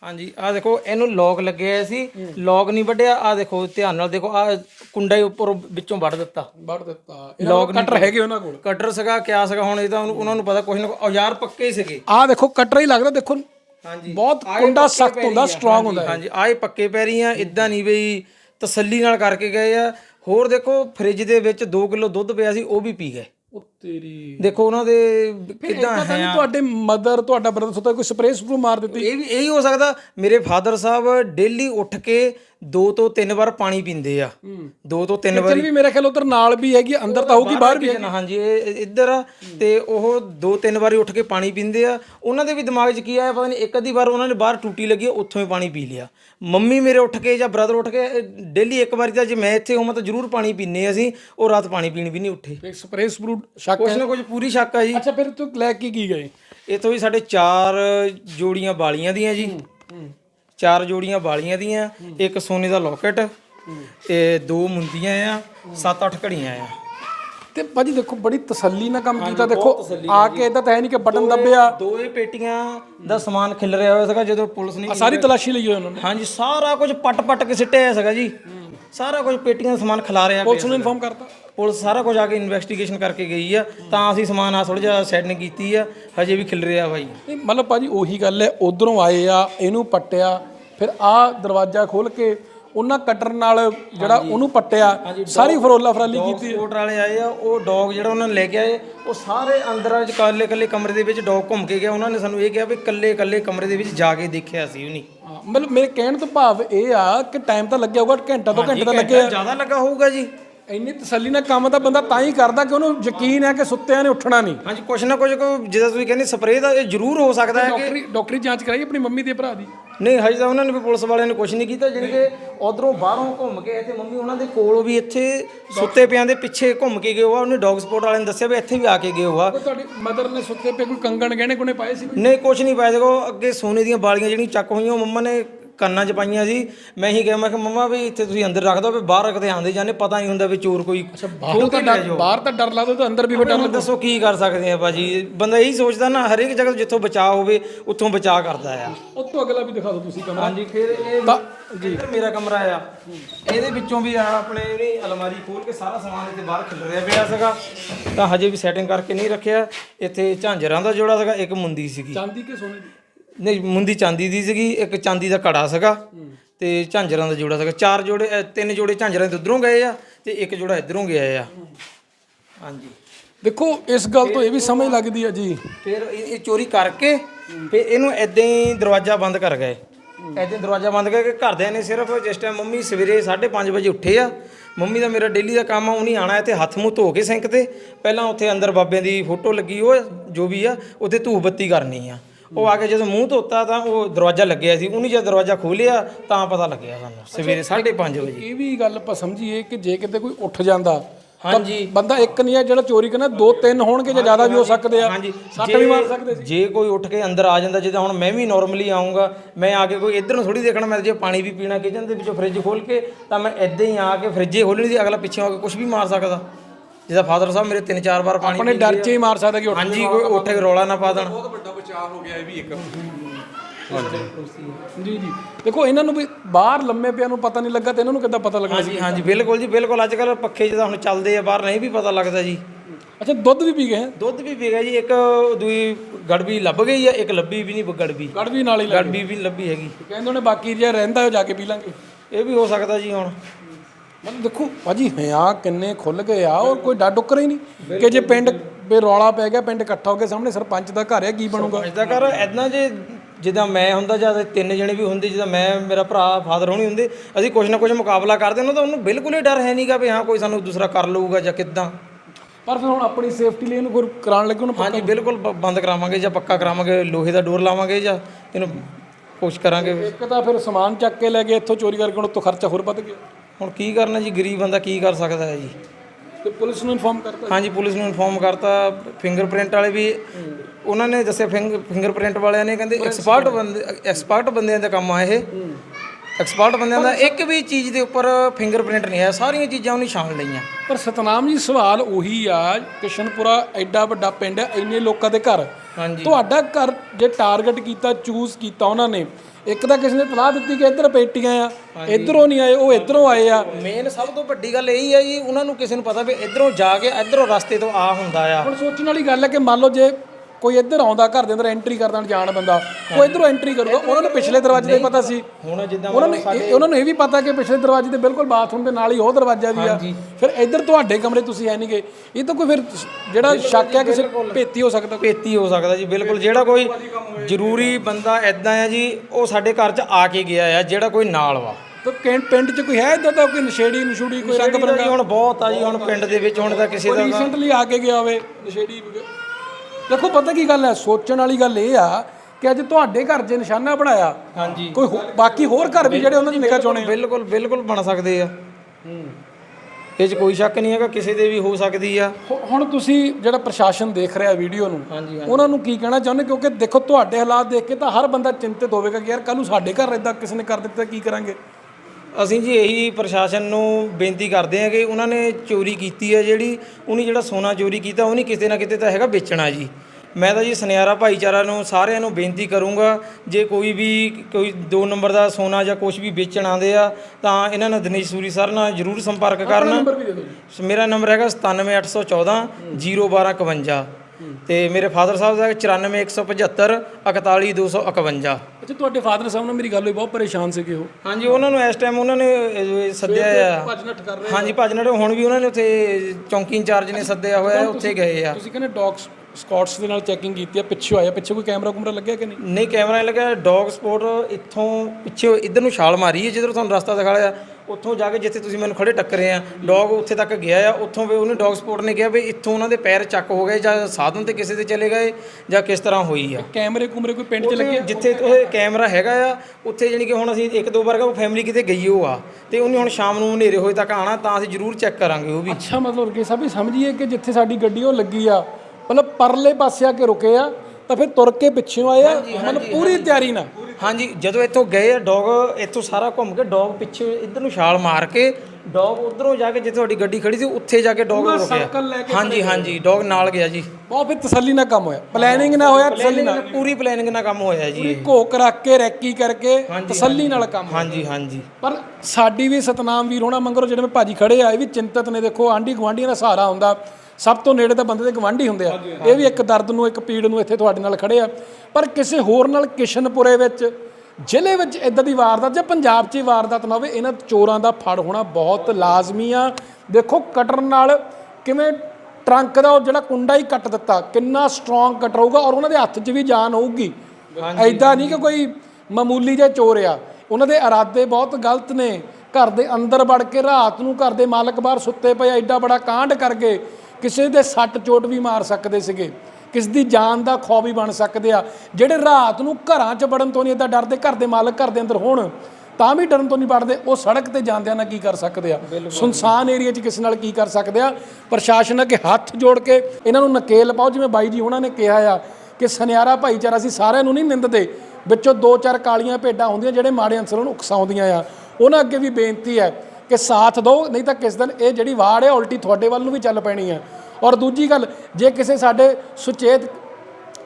ਹਾਂਜੀ ਆ ਦੇਖੋ ਇਹਨੂੰ ਲੋਕ ਲੱਗਿਆ ਸੀ। ਲੋਕ ਨਹੀਂ ਵੱਢਿਆ ਆ ਦੇਖੋ ਧਿਆਨ ਨਾਲ ਦੇਖੋ ਆ ਕੁੰਡਾ ਹੀ ਉੱਪਰ ਵਿੱਚੋਂ ਵੱਢ ਦਿੱਤਾ। ਵੜ ਦਿੱਤਾ। ਲੋਕ ਕਟਰ ਹੈਗੇ ਉਹਨਾਂ ਕੋਲ? ਕਟਰ ਸੀਗਾ ਕਿਆ ਸੀਗਾ ਹੁਣ ਇਹ ਤਾਂ ਉਹਨੂੰ- ਉਹਨਾਂ ਨੂੰ ਪਤਾ ਕੁਝ ਨਾ ਕੁਛ- ਔਜ਼ਾਰ ਪੱਕੇ ਹੀ ਸੀਗੇ। ਆ ਦੇਖੋ ਕਟਰ ਹੀ ਲੱਗਦਾ ਦੇਖੋ। ਹਾਂਜੀ। ਬਹੁਤ ਕੁੰਡਾ ਸਖਤ ਹੁੰਦਾ ਸਟਰੋਂਗ ਹੁੰਦਾ ਹਾਂਜੀ ਆਏ ਪੱਕੇ ਪੈਰੀ ਆ ਇਦਾਂ ਨਹੀਂ ਬਈ ਤਸੱਲੀ ਨਾਲ ਕਰਕੇ ਗਏ ਆ। ਹੋਰ ਦੇਖੋ ਫ੍ਰਿਜ ਦੇ ਵਿੱਚ 2 ਕਿਲੋ ਦੁੱਧ ਪਿਆ ਸੀ ਉਹ ਵੀ ਪੀ ਗਏ। ਤੇਰੀ ਦੇਖੋ ਉਹਨਾਂ ਦੇ ਕਿਦਾਂ ਨਹੀਂ ਤੁਹਾਡੇ ਮਦਰ ਤੁਹਾਡਾ ਬ੍ਰਦਰ ਸੁੱਤਾ ਕੋਈ ਸਪਰੇਅ ਸਪਰੂ ਮਾਰ ਦਿੱਤੀ। ਇਹ ਵੀ ਇਹੀ ਹੋ ਸਕਦਾ ਮੇਰੇ ਫਾਦਰ ਸਾਹਿਬ ਡੇਲੀ ਉੱਠ ਕੇ ਦੋ ਤੋਂ ਤਿੰਨ ਵਾਰ ਪਾਣੀ ਪੀਂਦੇ ਆ। ਦੋ ਤੋਂ ਤਿੰਨ ਵਾਰ ਵੀ ਮੇਰੇ ਖਿਆਲ ਉਧਰ ਨਾਲ ਵੀ ਹੈਗੀ ਅੰਦਰ ਤਾਂ ਹੋਊਗੀ ਬਾਹਰ ਵੀ ਕਿਚਨ ਹਾਂਜੀ ਇਹ ਇੱਧਰ ਆ। ਤੇ ਉਹ ਦੋ ਤਿੰਨ ਵਾਰੀ ਉੱਠ ਕੇ ਪਾਣੀ ਪੀਂਦੇ ਆ। ਉਹਨਾਂ ਦੇ ਵੀ ਦਿਮਾਗ 'ਚ ਕੀ ਆਇਆ ਪਤਾ ਨਹੀਂ ਇੱਕ ਅੱਧੀ ਵਾਰ ਉਹਨਾਂ ਨੇ ਬਾਹਰ ਟੂਟੀ ਲੱਗੀ ਉੱਥੋਂ ਹੀ ਪਾਣੀ ਪੀ ਲਿਆ। ਮੰਮੀ ਮੇਰੇ ਉੱਠ ਕੇ ਜਾਂ ਬ੍ਰਦਰ ਉੱਠ ਕੇ ਡੇਲੀ ਇੱਕ ਵਾਰੀ ਤਾਂ ਜੇ ਮੈਂ ਇੱਥੇ ਹੋਵਾਂ ਤਾਂ ਜ਼ਰੂਰ ਪਾਣੀ ਪੀਨੇ ਅਸੀਂ ਉਹ ਰਾਤ ਪਾਣੀ ਪੀਣ ਵੀ ਨਹੀਂ ਉੱਠੇ। ਸਪਰੇਅ ਸਪਰੂ ਸ਼ੱਕ ਕੁਛ ਨਾ ਕੁਛ ਪੂਰੀ ਸ਼ੱਕ ਆ ਜੀ। ਅੱਛਾ ਫਿਰ ਤੂੰ ਲੈ ਕੇ ਕੀ ਗਏ? ਇੱਥੋਂ ਵੀ ਸਾਡੇ ਚਾਰ ਜੋੜੀਆਂ ਬਾਲੀਆਂ ਦੀਆਂ ਜੀ। ਚਾਰ ਜੋੜੀਆਂ ਬਾਲੀਆਂ ਦੀਆਂ ਇੱਕ ਸੋਨੇ ਦਾ ਲੋਕਟ ਤੇ ਦੋ ਮੁੰਦੀਆਂ ਆ ਸੱਤ ਅੱਠ ਘੜੀਆਂ ਆ। ਤੇ ਭਾਜੀ ਦੇਖੋ ਬੜੀ ਤਸੱਲੀ ਨਾਲ ਕੰਮ ਕੀਤਾ। ਦੇਖੋ ਆ ਕੇ ਇਦਾਂ ਤਾਂ ਹੈ ਨਹੀਂ ਕਿ ਬਟਨ ਦੱਬਿਆ। ਦੋ ਇਹ ਪੇਟੀਆਂ ਦਾ ਸਮਾਨ ਖਿਲ ਰਿਹਾ ਹੋਇਆ ਸੀਗਾ ਜਦੋਂ ਪੁਲਿਸ ਨੇ ਸਾਰੀ ਤਲਾਸ਼ੀ ਲਈ ਹੋਈ ਉਹਨਾਂ ਨੇ। ਹਾਂਜੀ ਸਾਰਾ ਕੁਝ ਪੱਟ-ਪੱਟ ਕੇ ਸਿੱਟਿਆ ਹੋਇਆ ਸੀਗਾ ਜੀ। ਸਾਰਾ ਕੁਝ ਪੇਟੀਆਂ ਦਾ ਸਮਾਨ ਖਿਲਾ ਰਿਹਾ ਪੁਲਿਸ ਨੂੰ ਇਨਫਾਰਮ ਕਰਤਾ। ਪੁਲਿਸ ਸਾਰਾ ਕੁਝ ਆ ਕੇ ਇਨਵੈਸਟੀਗੇਸ਼ਨ ਕਰਕੇ ਗਈ ਆ ਤਾਂ ਅਸੀਂ ਸਮਾਨ ਆ ਥੋੜਾ ਜਿਹਾ ਸੈਟਿੰਗ ਕੀਤੀ ਆ ਹਜੇ ਵੀ ਖਿਲ ਰਿਹਾ ਬਾਈ। ਨਹੀਂ ਮਤਲਬ ਭਾਜੀ ਉਹੀ ਗੱਲ ਹੈ ਉਧਰੋਂ ਆਏ ਆ ਇਹਨੂੰ ਪੱਟਿਆ ਫਿਰ ਆ ਦਰਵਾਜ਼ਾ ਖੋਲ ਕੇ ਉਹਨਾਂ ਕਟਰ ਨਾਲ ਜਿਹੜਾ ਉਹਨੂੰ ਪੱਟਿਆ ਸਾਰੀ ਫਰੋਲਾ ਫਰਾਲੀ ਕੀਤੀ ਸਪੋਰਟ ਵਾਲੇ ਆਏ ਆ ਉਹ ਡੌਗ ਜਿਹੜਾ ਉਹਨਾਂ ਨੇ ਲੈ ਕੇ ਆਏ ਉਹ ਸਾਰੇ ਅੰਦਰ ਅੱਜ ਕੱਲੇ ਕੱਲੇ ਕਮਰੇ ਦੇ ਵਿੱਚ ਡੌਗ ਘੁੰਮ ਕੇ ਗਿਆ ਉਹਨਾਂ ਨੇ ਸਾਨੂੰ ਇਹ ਕਿਹਾ ਵੀ ਕੱਲੇ ਕੱਲੇ ਕਮਰੇ ਦੇ ਵਿੱਚ ਜਾ ਕੇ ਦੇਖਿਆ ਸੀ ਉਹਨੇ। ਮਤਲਬ ਮੇਰੇ ਕਹਿਣ ਤੋਂ ਭਾਵ ਇਹ ਆ ਕਿ ਟਾਈਮ ਤਾਂ ਲੱਗਿਆ ਹੋਊਗਾ ਘੰਟਾ ਤੋਂ ਘੰਟੇ ਦਾ ਲੱਗਿਆ। ਜ਼ਿਆਦਾ ਲੱਗਾ ਹੋਊਗਾ ਜੀ। ਇੰਨੀ ਤਸੱਲੀ ਨਾਲ ਕੰਮ ਤਾਂ ਬੰਦਾ ਤਾਂ ਹੀ ਕਰਦਾ ਕਿ ਉਹਨੂੰ ਯਕੀਨ ਹੈ ਕਿ ਸੁੱਤਿਆਂ ਨੇ ਉੱਠਣਾ ਨਹੀਂ। ਹਾਂਜੀ ਕੁਛ ਨਾ ਕੁਛ ਕੋ ਜਿੱਦਾਂ ਤੁਸੀਂ ਕਹਿੰਦੇ ਸਪਰੇਅ ਦਾ ਇਹ ਜ਼ਰੂਰ ਹੋ ਸਕਦਾ ਹੈ ਕਿ ਡਾਕਟਰੀ ਡਾਕਟਰੀ ਜਾਂਚ ਕਰਾਈ ਆਪਣੀ ਮੰਮੀ ਦੇ ਭਰਾ ਦੀ। ਨਹੀਂ ਹਜੇ ਤਾਂ ਉਹਨਾਂ ਨੇ ਵੀ ਪੁਲਿਸ ਵਾਲਿਆਂ ਨੇ ਕੁਝ ਨਹੀਂ ਕੀਤਾ ਜਿਹੜੀ ਕਿ ਉਧਰੋਂ ਬਾਹਰੋਂ ਘੁੰਮ ਕੇ ਇੱਥੇ ਮੰਮੀ ਉਹਨਾਂ ਦੇ ਕੋਲ ਵੀ ਇੱਥੇ ਸੁੱਤੇ ਪਿਆਂ ਦੇ ਪਿੱਛੇ ਘੁੰਮ ਕੇ ਗਏ ਹੋ ਆ ਉਹਨੇ ਡੌਗ ਸਪੋਰਟ ਵਾਲਿਆਂ ਨੇ ਦੱਸਿਆ ਵੀ ਇੱਥੇ ਵੀ ਆ ਕੇ ਗਏ ਹੋ ਆ ਉਹ ਤੁਹਾਡੀ ਮਦਰ ਨੇ ਸੁੱਤੇ ਪਏ ਕੋਈ ਕੰਗਣ ਗਹਿਣੇ ਕੋਨੇ ਪਾਏ ਸੀ? ਨਹੀਂ ਕੁਝ ਨਹੀਂ ਪਾਇਆ ਦੇਖੋ ਅੱਗੇ ਸੋਨੇ ਦੀਆਂ ਬਾਲੀਆਂ ਜਿਹੜੀਆਂ ਚੱਕ ਹੋਈਆਂ ਉਹ ਮੰਮਾ ਨੇ ਕੰਨਾਂ 'ਚ ਪਾਈਆਂ ਸੀ। ਮੈਂ ਹੀ ਕਿਹਾ ਮੈਂ ਕਿ ਮੰਮਾ ਵੀ ਇੱਥੇ ਤੁਸੀਂ ਅੰਦਰ ਰੱਖ ਦਿਓ ਵੀ ਬਾਹਰ ਰੱਖਦੇ ਆਂਦੇ ਜਾਂਦੇ ਪਤਾ ਨਹੀਂ ਹੁੰਦਾ ਵੀ ਚੋਰ ਕੋਈ ਬਾਹਰ ਤਾਂ ਡਰ ਬਾਹਰ ਤਾਂ ਡਰ ਲੱਗਦਾ ਤਾਂ ਅੰਦਰ ਵੀ ਡਰ ਹੁਣ ਦੱਸੋ ਕੀ ਕਰ ਸਕਦੇ ਆ ਭਾਜੀ? ਬੰਦਾ ਇਹੀ ਸੋਚਦਾ ਨਾ ਹਰੇਕ ਜਗ੍ਹਾ ਜਿੱਥੋਂ ਬਚਾਅ ਹੋਵੇ ਉੱਥੋਂ ਬਚਾਅ ਕਰਦਾ ਆ। ਤੋਂ ਅਗਲਾ ਵੀ ਦਿਖਾ ਦਿਓ ਤੁਸੀਂ ਕਮਰਾ। ਹਾਂਜੀ ਫਿਰ ਇਹ ਜੀ। ਮੇਰਾ ਕਮਰਾ ਆ। ਇਹਦੇ ਵਿੱਚੋਂ ਵੀ ਆ ਆਪਣੇ ਇਹਨੇ ਅਲਮਾਰੀ ਖੋਲ ਕੇ ਸਾਰਾ ਸਮਾਨ ਇੱਥੇ ਬਾਹਰ ਖਿਲ ਰਿਹਾ ਪਿਆ ਸੀਗਾ। ਤਾਂ ਹਜੇ ਵੀ ਸੈਟਿੰਗ ਕਰਕੇ ਨਹੀਂ ਰੱਖਿਆ। ਇੱਥੇ ਝਾਂਜਰਾਂ ਦਾ ਜੋੜਾ ਸੀਗਾ ਇੱਕ ਮੁੰਦੀ ਸੀਗੀ। ਚਾਂਦੀ ਕੇ ਸੋਨੇ ਦੀ? ਨਹੀਂ ਮੁੰਦੀ ਚਾਂਦੀ ਦੀ ਸੀਗੀ ਇੱਕ ਚਾਂਦੀ ਦਾ ਕੜਾ ਸੀਗਾ ਤੇ ਝਾਂਜਰਾਂ ਦਾ ਜੋੜਾ ਸੀਗਾ। ਚਾਰ ਜੋੜੇ ਅ, ਤਿੰਨ ਜੋੜੇ ਝਾਂਜਰਾਂ ਦੇ ਉਧਰੋਂ ਗਏ ਆ ਤੇ ਇੱਕ ਜੋੜਾ ਇਧਰੋਂ ਗਿਆ ਆ। ਹਾਂਜੀ। ਦੇਖੋ ਇਸ ਗੱਲ ਤੋਂ ਇਹ ਵੀ ਸਮਝ ਲੱਗਦੀ ਆ ਜੀ। ਫਿਰ ਇਹ ਇਹ ਚੋਰੀ ਕਰਕੇ ਫਿਰ ਇਹਨੂੰ ਐਦਾਂ ਹੀ ਦਰਵਾਜ਼ਾ ਬੰਦ ਕਰ ਗਏ। ਐਦਾਂ ਦਰਵਾਜ਼ਾ ਬੰਦ ਕਰਕੇ ਘਰਦਿਆਂ ਨੇ ਸਿਰਫ ਜਿਸ ਟਾਈਮ ਮੰਮੀ ਸਵੇਰੇ 5:30 ਵਜੇ ਉੱਠੇ ਆ ਮੰਮੀ ਦਾ ਮੇਰਾ ਡੇਲੀ ਦਾ ਕੰਮ ਆ ਉਹਨੇ ਆਣਾ ਇੱਥੇ ਹੱਥ ਮੂੰਹ ਧੋ ਕੇ ਸਿੰਕ ਤੇ। ਪਹਿਲਾਂ ਉੱਥੇ ਅੰਦਰ ਬਾਬਿਆਂ ਦੀ ਫੋਟੋ ਲੱਗੀ ਉਹ ਜੋ ਵੀ ਆ ਉੱਥੇ ਧੂਪ ਬੱਤੀ ਕਰਨੀ ਆ। ਉਹ ਆ ਕੇ ਜਦੋਂ ਮੂੰਹ ਧੋਤਾ ਤਾਂ ਉਹ ਦਰਵਾਜ਼ਾ ਲੱਗਿਆ ਸੀ ਉਹਨੇ ਜਦ ਦਰਵਾਜ਼ਾ ਖੋਲਿਆ ਤਾਂ ਪਤਾ ਲੱਗਿਆ ਸਾਨੂੰ ਸਵੇਰੇ 5:30 ਵਜੇ। ਇਹ ਵੀ ਗੱਲ ਆਪਾਂ ਸਮਝੀਏ ਕਿ ਜੇ ਕਿਤੇ ਕੋਈ ਉੱਠ ਜਾਂਦਾ ਹਾਂਜੀ। ਬੰਦਾ ਇੱਕ ਨਹੀਂ ਹੈ ਜਿਹੜਾ ਚੋਰੀ ਕਰਨਾ ਦੋ ਤਿੰਨ ਹੋਣਗੇ ਜਾਂ ਜ਼ਿਆਦਾ ਵੀ ਹੋ ਸਕਦੇ ਆ ਹਾਂਜੀ। ਸੱਟ ਵੀ ਮਾਰ ਸਕਦੇ ਸੀ। ਜੇ ਕੋਈ ਉੱਠ ਕੇ ਅੰਦਰ ਆ ਜਾਂਦਾ ਜਿੱਦਾਂ ਹੁਣ ਮੈਂ ਵੀ ਨਾਰਮਲੀ ਆਉਂਗਾ ਮੈਂ ਆ ਕੇ ਕੋਈ ਇੱਧਰ ਨੂੰ ਥੋੜੀ ਦੇਖਣਾ ਮੈਂ ਜੇ ਪਾਣੀ ਵੀ ਪੀਣਾ ਕਿਚਨ ਦੇ ਵਿੱਚੋਂ ਫ੍ਰਿਜ ਖੋਲ ਕੇ ਤਾਂ ਮੈਂ ਇੱਦਾਂ ਹੀ ਆ ਕੇ ਫ੍ਰਿਜੇ ਖੋਲਣੀ ਸੀ ਅਗਲਾ ਪਿੱਛੇ ਆ ਕੇ ਕੁਝ ਵੀ ਮਾਰ ਸਕਦਾ। ਜਿਹਦਾ ਫਾਦਰ ਸਾਹਿਬ ਮੇਰੇ ਤਿੰਨ ਚਾਰ ਵਾਰ ਪਾਣੀ ਆਪਣੇ ਡਰ 'ਚ ਹੀ ਮਾਰ ਸਕਦਾ ਕਿ ਉੱਠ ਹਾਂਜੀ ਕੋਈ ਉੱਠ ਕੇ ਰੌਲਾ ਨਾ ਪਾ ਦੇਣ। ਬਹੁਤ ਵੱਡਾ ਬਚਾਅ ਹੋ ਗਿਆ ਇਹ ਵੀ ਇੱਕ। ਜੀ ਜੀ। ਦੇਖੋ ਇਹਨਾਂ ਨੂੰ ਵੀ ਬਾਹਰ ਲੰਮੇ ਪਿਆ ਨੂੰ ਪਤਾ ਨਹੀਂ ਲੱਗਾ ਤੇ ਇਹਨਾਂ ਨੂੰ ਕਿੱਦਾਂ ਪਤਾ ਲੱਗਣਾ ਸੀ ਹਾਂਜੀ ਹਾਂਜੀ ਬਿਲਕੁਲ ਜੀ ਬਿਲਕੁਲ। ਅੱਜ ਕੱਲ ਪੱਖੇ ਜਿਹਦਾ ਹੁਣ ਚੱਲਦੇ ਆ ਬਾਹਰ ਨਹੀਂ ਵੀ ਪਤਾ ਲੱਗਦਾ ਜੀ। ਅੱਛਾ ਦੁੱਧ ਵੀ ਪੀ ਗਏ ਹੈ? ਦੁੱਧ ਵੀ ਪੀ ਗਿਆ ਜੀ। ਇੱਕ ਦੂਈ ਗੜਬੀ ਲੱਭ ਗਈ ਆ ਇੱਕ ਲੱਭੀ ਵੀ ਨਹੀਂ ਗੜਬੀ। ਗੜਵੀ ਨਾਲ ਹੀ ਲੱਗ ਗੜਬੀ ਵੀ ਲੱਭੀ ਹੈਗੀ। ਕਹਿੰਦੇ ਉਹਨੇ ਬਾਕੀ ਜੇ ਰਹਿੰਦਾ ਉਹ ਜਾ ਕੇ ਪੀ ਲਾਂਗੇ। ਇਹ ਵੀ ਹੋ ਸਕਦਾ ਜੀ ਹੁਣ। ਮਤਲਬ ਦੇਖੋ ਭਾਜੀ ਹਿਆ ਕਿੰਨੇ ਖੁੱਲ ਗਏ ਆ ਔਰ ਕੋਈ ਡਰ ਡੁੱਕਰ ਹੀ ਨਹੀਂ ਕਿ ਜੇ ਪਿੰਡ ਬੇ ਰੌਲਾ ਪੈ ਗਿਆ ਪਿੰਡ ਇਕੱਠਾ ਹੋ ਕੇ ਸਾਹਮਣੇ ਸਰਪੰਚ ਦਾ ਘਰ ਹੈ ਕੀ ਬਣੂਗਾ? ਅੱਜ ਦਾ ਕਰ ਐਦਾਂ ਜੇ ਜਿੱਦਾਂ ਮੈਂ ਹੁੰਦਾ ਜਾਂ ਤਿੰਨ ਜਣੇ ਵੀ ਹੁੰਦੇ ਜਿੱਦਾਂ ਮੈਂ ਮੇਰਾ ਭਰਾ ਫਾਦਰ ਹੋਣੀ ਹੁੰਦੇ ਅਸੀਂ ਕੁਝ ਨਾ ਕੁਝ ਮੁਕਾਬਲਾ ਕਰਦੇ ਉਹਨਾਂ ਤਾਂ ਉਹਨੂੰ ਬਿਲਕੁਲ ਹੀ ਡਰ ਹੈ ਨਹੀਂਗਾ ਵੀ ਹਾਂ ਕੋਈ ਸਾਨੂੰ ਦੂਸਰਾ ਕਰ ਲਊਗਾ ਜਾਂ ਕਿੱਦਾਂ। ਪਰ ਫਿਰ ਹੁਣ ਆਪਣੀ ਸੇਫਟੀ ਲਈ ਇਹਨੂੰ ਕੋਈ ਕਰਾਉਣ ਲੱਗੇ ਉਹਨੂੰ ਹਾਂਜੀ ਬਿਲਕੁਲ ਬ- ਬੰਦ ਕਰਾਵਾਂਗੇ ਜਾਂ ਪੱਕਾ ਕਰਾਵਾਂਗੇ ਲੋਹੇ ਦਾ ਡੋਰ ਲਾਵਾਂਗੇ ਜਾਂ ਇਹਨੂੰ ਕੋਸ਼ਿਸ਼ ਕਰਾਂਗੇ। ਇੱਕ ਤਾਂ ਫਿਰ ਸਮਾਨ ਚੱਕ ਕੇ ਲੈ ਗਏ ਇੱਥੋਂ ਚੋਰੀ ਕਰਕੇ ਹੁਣ ਉੱਤੋਂ ਖਰਚਾ ਹੋਰ ਵੱਧ ਗਿਆ। ਹੁਣ ਕੀ ਕਰਨਾ ਜੀ ਗਰੀਬ ਬੰਦਾ ਕੀ ਕਰ ਸਕਦਾ ਹੈ ਜੀ? ਤੇ ਪੁਲਿਸ ਨੂੰ ਇਨਫੋਰਮ ਕਰਤਾ ਹਾਂਜੀ ਪੁਲਿਸ ਨੂੰ ਇਨਫੋਰਮ ਕਰਤਾ। ਫਿੰਗਰਪ੍ਰਿੰਟ ਵਾਲੇ ਵੀ ਉਹਨਾਂ ਨੇ ਦੱਸਿਆ ਫਿੰਗਰਪ੍ਰਿੰਟ ਵਾਲਿਆਂ ਨੇ ਕਹਿੰਦੇ ਐਕਸਪਰਟ ਬੰਦੇ ਐਕਸਪਰਟ ਬੰਦਿਆਂ ਦਾ ਕੰਮ ਆ ਇਹ। ਐਕਸਪਰਟ ਬੰਦਿਆਂ ਦਾ ਇੱਕ ਵੀ ਚੀਜ਼ ਦੇ ਉੱਪਰ ਫਿੰਗਰਪ੍ਰਿੰਟ ਨਹੀਂ ਆਇਆ ਸਾਰੀਆਂ ਚੀਜ਼ਾਂ ਉਹਨੇ ਛਾਣ ਲਈਆਂ। ਪਰ ਸਤਨਾਮ ਜੀ ਸਵਾਲ ਉਹੀ ਆ ਕਿਸ਼ਨਪੁਰਾ ਐਡਾ ਵੱਡਾ ਪਿੰਡ ਹੈ ਇੰਨੇ ਲੋਕਾਂ ਦੇ ਘਰ। ਤੁਹਾਡਾ ਘਰ ਜੇ ਟਾਰਗੇਟ ਕੀਤਾ ਚੂਜ਼ ਕੀਤਾ ਉਹਨਾਂ ਨੇ ਇੱਕ ਤਾਂ ਕਿਸੇ ਨੇ ਤਲਾਹ ਦਿੱਤੀ ਕਿ ਇੱਧਰ ਪੇਟੀਆਂ ਆ ਇੱਧਰੋਂ ਨਹੀਂ ਆਏ ਉਹ ਇੱਧਰੋਂ ਆਏ ਆ। ਮੇਨ ਸਭ ਤੋਂ ਵੱਡੀ ਗੱਲ ਇਹੀ ਹੈ ਜੀ ਉਹਨਾਂ ਨੂੰ ਕਿਸੇ ਨੂੰ ਪਤਾ ਵੀ ਇਧਰੋਂ ਜਾ ਕੇ ਇਧਰੋਂ ਰਸਤੇ ਤੋਂ ਆ ਹੁੰਦਾ ਆ। ਹੁਣ ਸੋਚਣ ਵਾਲੀ ਗੱਲ ਹੈ ਕਿ ਮੰਨ ਲਓ ਜੇ ਕੋਈ ਇੱਧਰ ਆਉਂਦਾ ਘਰ ਦੇ ਅੰਦਰ ਐਂਟਰੀ ਕਰਦਾ ਜਾਣ ਬੰਦਾ ਉਹ ਇੱਧਰੋਂ ਐਂਟਰੀ ਕਰੂਗਾ ਉਹਨਾਂ ਨੂੰ ਪਿਛਲੇ ਦਰਵਾਜ਼ੇ ਦਾ ਹੀ ਪਤਾ ਸੀ। ਹੁਣ ਜਿੱਦਾਂ ਉਹਨਾਂ ਨੂੰ ਇਹ- ਉਹਨਾਂ ਨੂੰ ਇਹ ਵੀ ਪਤਾ ਕਿ ਪਿਛਲੇ ਦਰਵਾਜ਼ੇ ਦੇ ਬਿਲਕੁਲ ਬਾਥਰੂਮ ਦੇ ਨਾਲ ਹੀ ਉਹ ਦਰਵਾਜ਼ਾ ਵੀ ਆ। ਫਿਰ ਇੱਧਰ ਤੁਹਾਡੇ ਕਮਰੇ ਤੁਸੀਂ ਹੈ ਨਹੀਂਗੇ ਇਹ ਤਾਂ ਕੋਈ ਫਿਰ ਜਿਹੜਾ ਸ਼ੱਕ ਹੈ ਕਿਸੇ ਭੇਤੀ ਹੋ ਸਕਦਾ ਪੇਤੀ ਹੋ ਸਕਦਾ ਜੀ ਬਿਲਕੁਲ। ਜਿਹੜਾ ਕੋਈ ਜ਼ਰੂਰੀ ਬੰਦਾ ਐਦਾਂ ਆ ਜੀ ਉਹ ਸਾਡੇ ਘਰ 'ਚ ਆ ਕੇ ਗਿਆ ਆ ਜਿਹੜਾ ਕੋਈ ਨਾਲ ਵਾ। ਤਾਂ ਕੈਂ- ਪਿੰਡ 'ਚ ਕੋਈ ਹੈ ਇਦਾਂ ਦਾ ਕੋਈ ਨਸ਼ੇੜੀ ਨਸ਼ੂੜੀ ਕੋਈ ਰੰਗ ਜੀ ਹੁਣ ਬਹੁਤ ਆ ਜੀ ਹੁਣ ਪਿੰਡ ਦੇ ਵਿੱਚ ਹੁਣ ਤਾਂ ਕਿਸੇ ਦਾ ਰੀਸੈਂਟਲੀ ਆ ਕੇ ਗਿਆ ਹੋਵੇ ਨਸ਼ੇੜੀ ਦੇਖੋ ਪਤਾ ਕੀ ਗੱਲ ਹੈ? ਸੋਚਣ ਵਾਲੀ ਗੱਲ ਇਹ ਆ ਕਿ ਅੱਜ ਤੁਹਾਡੇ ਘਰ 'ਚ ਨਿਸ਼ਾਨਾ ਬਣਾਇਆ ਹਾਂਜੀ। ਕੋਈ ਹੋ- ਬਾਕੀ ਹੋਰ ਘਰ ਵੀ ਜਿਹੜੇ ਉਹਨਾਂ ਦੀ ਨਿਗਾਹ 'ਚ ਆਉਣੇ ਬਿਲਕੁਲ ਬਿਲਕੁਲ ਬਣ ਸਕਦੇ ਆ। ਇਹ 'ਚ ਕੋਈ ਸ਼ੱਕ ਨਹੀਂ ਹੈਗਾ ਕਿਸੇ ਦੇ ਵੀ ਹੋ ਸਕਦੀ ਆ। ਹੁਣ ਤੁਸੀਂ ਜਿਹੜਾ ਪ੍ਰਸ਼ਾਸਨ ਦੇਖ ਰਿਹਾ ਵੀਡੀਓ ਨੂੰ ਹਾਂਜੀ ਉਹਨਾਂ ਨੂੰ ਕੀ ਕਹਿਣਾ ਚਾਹੁੰਦੇ? ਕਿਉਂਕਿ ਦੇਖੋ ਤੁਹਾਡੇ ਹਾਲਾਤ ਦੇਖ ਕੇ ਤਾਂ ਹਰ ਬੰਦਾ ਚਿੰਤਿਤ ਹੋਵੇਗਾ ਕਿ ਯਾਰ ਕੱਲ ਨੂੰ ਸਾਡੇ ਘਰ ਇਦਾਂ ਕਿਸੇ ਨੇ ਕਰ ਦਿੱਤਾ ਕੀ ਕਰਾਂਗੇ? ਅਸੀਂ ਜੀ ਇਹੀ ਪ੍ਰਸ਼ਾਸਨ ਨੂੰ ਬੇਨਤੀ ਕਰਦੇ ਹਾਂ ਕਿ ਉਹਨਾਂ ਨੇ ਚੋਰੀ ਕੀਤੀ ਹੈ ਜਿਹੜੀ ਉਹਨੇ ਜਿਹੜਾ ਸੋਨਾ ਚੋਰੀ ਕੀਤਾ ਉਹਨੇ ਕਿਤੇ ਨਾ ਕਿਤੇ ਤਾਂ ਹੈਗਾ ਵੇਚਣਾ ਜੀ। ਮੈਂ ਤਾਂ ਜੀ ਸੁਨਿਆਰਾ ਭਾਈਚਾਰਾ ਨੂੰ ਸਾਰਿਆਂ ਨੂੰ ਬੇਨਤੀ ਕਰੂੰਗਾ ਜੇ ਕੋਈ ਵੀ ਕੋਈ 2 ਨੰਬਰ ਦਾ ਸੋਨਾ ਜਾਂ ਕੁਝ ਵੀ ਵੇਚਣ ਆਉਂਦੇ ਆ ਤਾਂ ਇਹਨਾਂ ਨਾਲ ਦਿਨੇਸ਼ ਸੂਰੀ ਸਰ ਨਾਲ ਜਰੂਰ ਸੰਪਰਕ ਕਰਨ। ਮੇਰਾ ਨੰਬਰ ਹੈਗਾ 97814 01251 ਤੇ ਮੇਰੇ ਫਾਦਰ ਸਾਹਿਬ ਦਾ 94175 41251 ਅੱਛਾ ਤੁਹਾਡੇ ਫਾਦਰ ਸਾਹਿਬ ਨਾਲ ਮੇਰੀ ਗੱਲ ਹੋਈ ਬਹੁਤ ਪਰੇਸ਼ਾਨ ਸੀਗੇ ਉਹ। ਹਾਂਜੀ ਉਹਨਾਂ ਨੂੰ ਇਸ ਟਾਈਮ ਉਹਨਾਂ ਨੇ ਸੱਦਿਆ ਆ। ਕਰ ਰਹੇ ਹਾਂਜੀ ਭੱਜ ਨੜੇ ਹੁਣ ਵੀ ਉਹਨਾਂ ਨੇ ਉੱਥੇ ਚੌਂਕੀ ਇੰਚਾਰਜ ਨੇ ਸੱਦਿਆ ਹੋਇਆ ਉੱਥੇ ਗਏ ਆ। ਤੁਸੀਂ ਕਹਿੰਦੇ ਡੌਗ ਸਕਾਟਸ ਦੇ ਨਾਲ ਚੈਕਿੰਗ ਕੀਤੀ ਆ ਪਿੱਛੇ ਆਇਆ ਪਿੱਛੇ ਕੋਈ ਕੈਮਰਾ ਕੁਮਰਾ ਲੱਗਿਆ ਕਿ ਨਹੀਂ? ਨਹੀਂ ਕੈਮਰਾ ਨਹੀਂ ਲੱਗਿਆ। ਡੌਗ ਸਪੋਟ ਇੱਥੋਂ ਪਿੱਛੇ ਇੱਧਰ ਨੂੰ ਛਾਲ ਮਾਰੀ ਹੈ ਜਿੱਧਰ ਤੁਹਾਨੂੰ ਰਸਤਾ ਦਿਖਾਇਆ ਉੱਥੋਂ ਜਾ ਕੇ ਜਿੱਥੇ ਤੁਸੀਂ ਮੈਨੂੰ ਖੜੇ ਟੱਕਰੇ ਆ ਡੌਗ ਉੱਥੇ ਤੱਕ ਗਿਆ ਆ। ਉੱਥੋਂ ਵੀ ਉਹਨੇ ਡੌਗ ਸਪੋਟ ਨੇ ਕਿਹਾ ਵੀ ਇੱਥੋਂ ਉਹਨਾਂ ਦੇ ਪੈਰ ਚੱਕ ਹੋ ਗਏ ਜਾਂ ਸਾਧਨ ਤੇ ਕਿਸੇ ਦੇ ਚਲੇ ਗਏ ਜਾਂ ਕਿਸ ਤਰ੍ਹਾਂ ਹੋਈ ਆ। ਕੈਮਰੇ ਕੁਮਰੇ ਕੋਈ ਪਿੰਡ 'ਚ ਲੱਗੇ? ਜਿੱਥੇ ਉਹ ਕੈਮਰਾ ਹੈਗਾ ਆ ਉੱਥੇ ਜਾਣੀ ਕਿ ਹੁਣ ਅਸੀਂ ਇੱਕ ਦੋ ਵਾਰ ਉਹ ਫੈਮਿਲੀ ਕਿਤੇ ਗਈ ਹੋ ਆ। ਤੇ ਉਹਨੇ ਹੁਣ ਸ਼ਾਮ ਨੂੰ ਹਨੇਰੇ ਹੋਏ ਤੱਕ ਆਣਾ ਤਾਂ ਅਸੀਂ ਜ਼ਰੂਰ ਚੈੱਕ ਕਰਾਂਗੇ ਉਹ ਵੀ। ਅੱਛਾ ਮਤਲਬ ਕਿ ਸਭ ਵੀ ਸਮਝੀਏ ਕਿ ਜਿੱਥੇ ਸਾਡੀ ਗੱਡੀ ਉਹ ਲੱਗੀ ਆ। ਮਤਲਬ ਪਰਲੇ ਪਾਸੇ ਆ ਕੇ ਰੁਕੇ ਆ ਤਾਂ ਫਿਰ ਤੁਰ ਕੇ ਪਿੱਛੇੋਂ ਆਏ ਆ ਮਤਲਬ ਪੂਰੀ ਤਿਆਰੀ ਨਾਲ। ਹਾਂਜੀ ਜਦੋਂ ਇੱਥੋਂ ਗਏ ਆ ਡੌਗ ਇੱਥੋਂ ਸਾਰਾ ਘੁੰਮ ਕੇ ਡੌਗ ਪਿੱਛੇ ਇੱਧਰ ਨੂੰ ਛਾਲ ਮਾਰ ਕੇ ਡੌਗ ਉਧਰੋਂ ਜਾ ਕੇ ਜਿੱਥੇ ਤੁਹਾਡੀ ਗੱਡੀ ਖੜੀ ਸੀ ਉੱਥੇ ਜਾ ਕੇ ਡੌਗ ਰੁਕਿਆ। ਹਾਂਜੀ ਹਾਂਜੀ ਡੌਗ ਨਾਲ ਗਿਆ ਜੀ। ਬਹੁਤ ਫਿਰ ਤਸੱਲੀ ਨਾਲ ਕੰਮ ਹੋਇਆ। ਪਲੈਨਿੰਗ ਨਾ ਹੋਇਆ ਤਸੱਲੀ ਨਾਲ। ਪੂਰੀ ਪਲੈਨਿੰਗ ਨਾਲ ਕੰਮ ਹੋਇਆ ਜੀ। ਘੋਕ ਰੱਖ ਕੇ ਰੈਕੀ ਕਰਕੇ ਤਸੱਲੀ ਨਾਲ ਕੰਮ ਹਾਂਜੀ ਹਾਂਜੀ। ਪਰ ਸਾਡੀ ਵੀ ਸਤਨਾਮ ਵੀਰ ਹੋਣਾ ਮੰਗਰੋ ਜਿਹੜੇ ਮੈਂ ਭਾਜੀ ਖੜੇ ਆ ਇਹ ਵੀ ਚਿੰਤਤ ਨੇ। ਦੇਖੋ ਆਂਢੀ ਗੁਆਂਢੀਆਂ ਦਾ ਸਹਾਰਾ ਹੁੰਦਾ। ਸਭ ਤੋਂ ਨੇੜੇ ਤਾਂ ਬੰਦੇ ਦੇ ਗਵਾਂਢੀ ਹੁੰਦੇ ਆ। ਇਹ ਵੀ ਇੱਕ ਦਰਦ ਨੂੰ ਇੱਕ ਪੀੜ ਨੂੰ ਇੱਥੇ ਤੁਹਾਡੇ ਨਾਲ ਖੜੇ ਆ। ਪਰ ਕਿਸੇ ਹੋਰ ਨਾਲ ਕਿਸ਼ਨਪੁਰੇ ਵਿੱਚ ਜ਼ਿਲ੍ਹੇ ਵਿੱਚ ਇਦਾਂ ਦੀ ਵਾਰਦਾਤ ਜਾਂ ਪੰਜਾਬ 'ਚ ਹੀ ਵਾਰਦਾਤ ਨਾ ਹੋਵੇ ਇਹਨਾਂ ਚੋਰਾਂ ਦਾ ਫੜ ਹੋਣਾ ਬਹੁਤ ਲਾਜ਼ਮੀ ਆ। ਦੇਖੋ ਕਟਰ ਨਾਲ ਕਿਵੇਂ ਟਰੰਕ ਦਾ ਉਹ ਜਿਹੜਾ ਕੁੰਡਾ ਹੀ ਕੱਟ ਦਿੱਤਾ ਕਿੰਨਾ ਸਟਰੋਂਗ ਕਟਰ ਹੋਊਗਾ ਔਰ ਉਹਨਾਂ ਦੇ ਹੱਥ 'ਚ ਵੀ ਜਾਨ ਹੋਊਗੀ। ਐਦਾਂ ਨਹੀਂ ਕਿ ਕੋਈ ਮਾਮੂਲੀ ਜਿਹਾ ਚੋਰ ਆ। ਉਹਨਾਂ ਦੇ ਇਰਾਦੇ ਬਹੁਤ ਗਲਤ ਨੇ। ਘਰ ਦੇ ਅੰਦਰ ਵੜ ਕੇ ਰਾਤ ਨੂੰ ਘਰ ਦੇ ਮਾਲਕ ਬਾਹਰ ਸੁੱਤੇ ਪਏ ਐਡਾ ਬੜਾ ਕਾਂਡ ਕਰਕੇ ਕਿਸੇ ਦੇ ਸੱਟ ਚੋਟ ਵੀ ਮਾਰ ਸਕਦੇ ਸੀਗੇ ਕਿਸ ਦੀ ਜਾਨ ਦਾ ਖੌਫ ਵੀ ਬਣ ਸਕਦੇ ਆ। ਜਿਹੜੇ ਰਾਤ ਨੂੰ ਘਰਾਂ 'ਚ ਵੜਨ ਤੋਂ ਨਹੀਂ ਇਦਾਂ ਡਰਦੇ ਘਰ ਦੇ ਮਾਲਕ ਘਰ ਦੇ ਅੰਦਰ ਹੋਣ ਤਾਂ ਵੀ ਡਰਨ ਤੋਂ ਨਹੀਂ ਪੜਦੇ ਉਹ ਸੜਕ ਤੇ ਜਾਂਦਿਆਂ ਨਾਲ ਕੀ ਕਰ ਸਕਦੇ ਆ? ਸੁਨਸਾਨ ਏਰੀਆ 'ਚ ਕਿਸੇ ਨਾਲ ਕੀ ਕਰ ਸਕਦੇ ਆ? ਪ੍ਰਸ਼ਾਸਨ ਅੱਗੇ ਹੱਥ ਜੋੜ ਕੇ ਇਹਨਾਂ ਨੂੰ ਨਕੇਲ ਪਾਓ ਜਿਵੇਂ ਬਾਈ ਜੀ ਉਹਨਾਂ ਨੇ ਕਿਹਾ ਆ ਕਿ ਸੁਨਿਆਰਾ ਭਾਈਚਾਰਾ ਅਸੀਂ ਸਾਰਿਆਂ ਨੂੰ ਨਹੀਂ ਨਿੰਦਦੇ। ਵਿੱਚੋਂ ਦੋ ਚਾਰ ਕਾਲੀਆਂ ਭੇਡਾਂ ਹੁੰਦੀਆਂ ਜਿਹੜੇ ਮਾੜੇ ਅੰਸਰਾਂ ਨੂੰ ਉਕਸਾਉਂਦੀਆਂ ਆ। ਉਹਨਾਂ ਅੱਗੇ ਵੀ ਬੇਨਤੀ ਹੈ ਕਿ ਸਾਥ ਦਿਓ ਨਹੀਂ ਤਾਂ ਕਿਸ ਦਿਨ ਇਹ ਜਿਹੜੀ ਵਾੜ ਹੈ ਉਲਟੀ ਤੁਹਾਡੇ ਵੱਲ ਨੂੰ ਵੀ ਚੱਲ ਪੈਣੀ ਹੈ। ਔਰ ਦੂਜੀ ਗੱਲ ਜੇ ਕਿਸੇ ਸਾਡੇ ਸੁਚੇਤ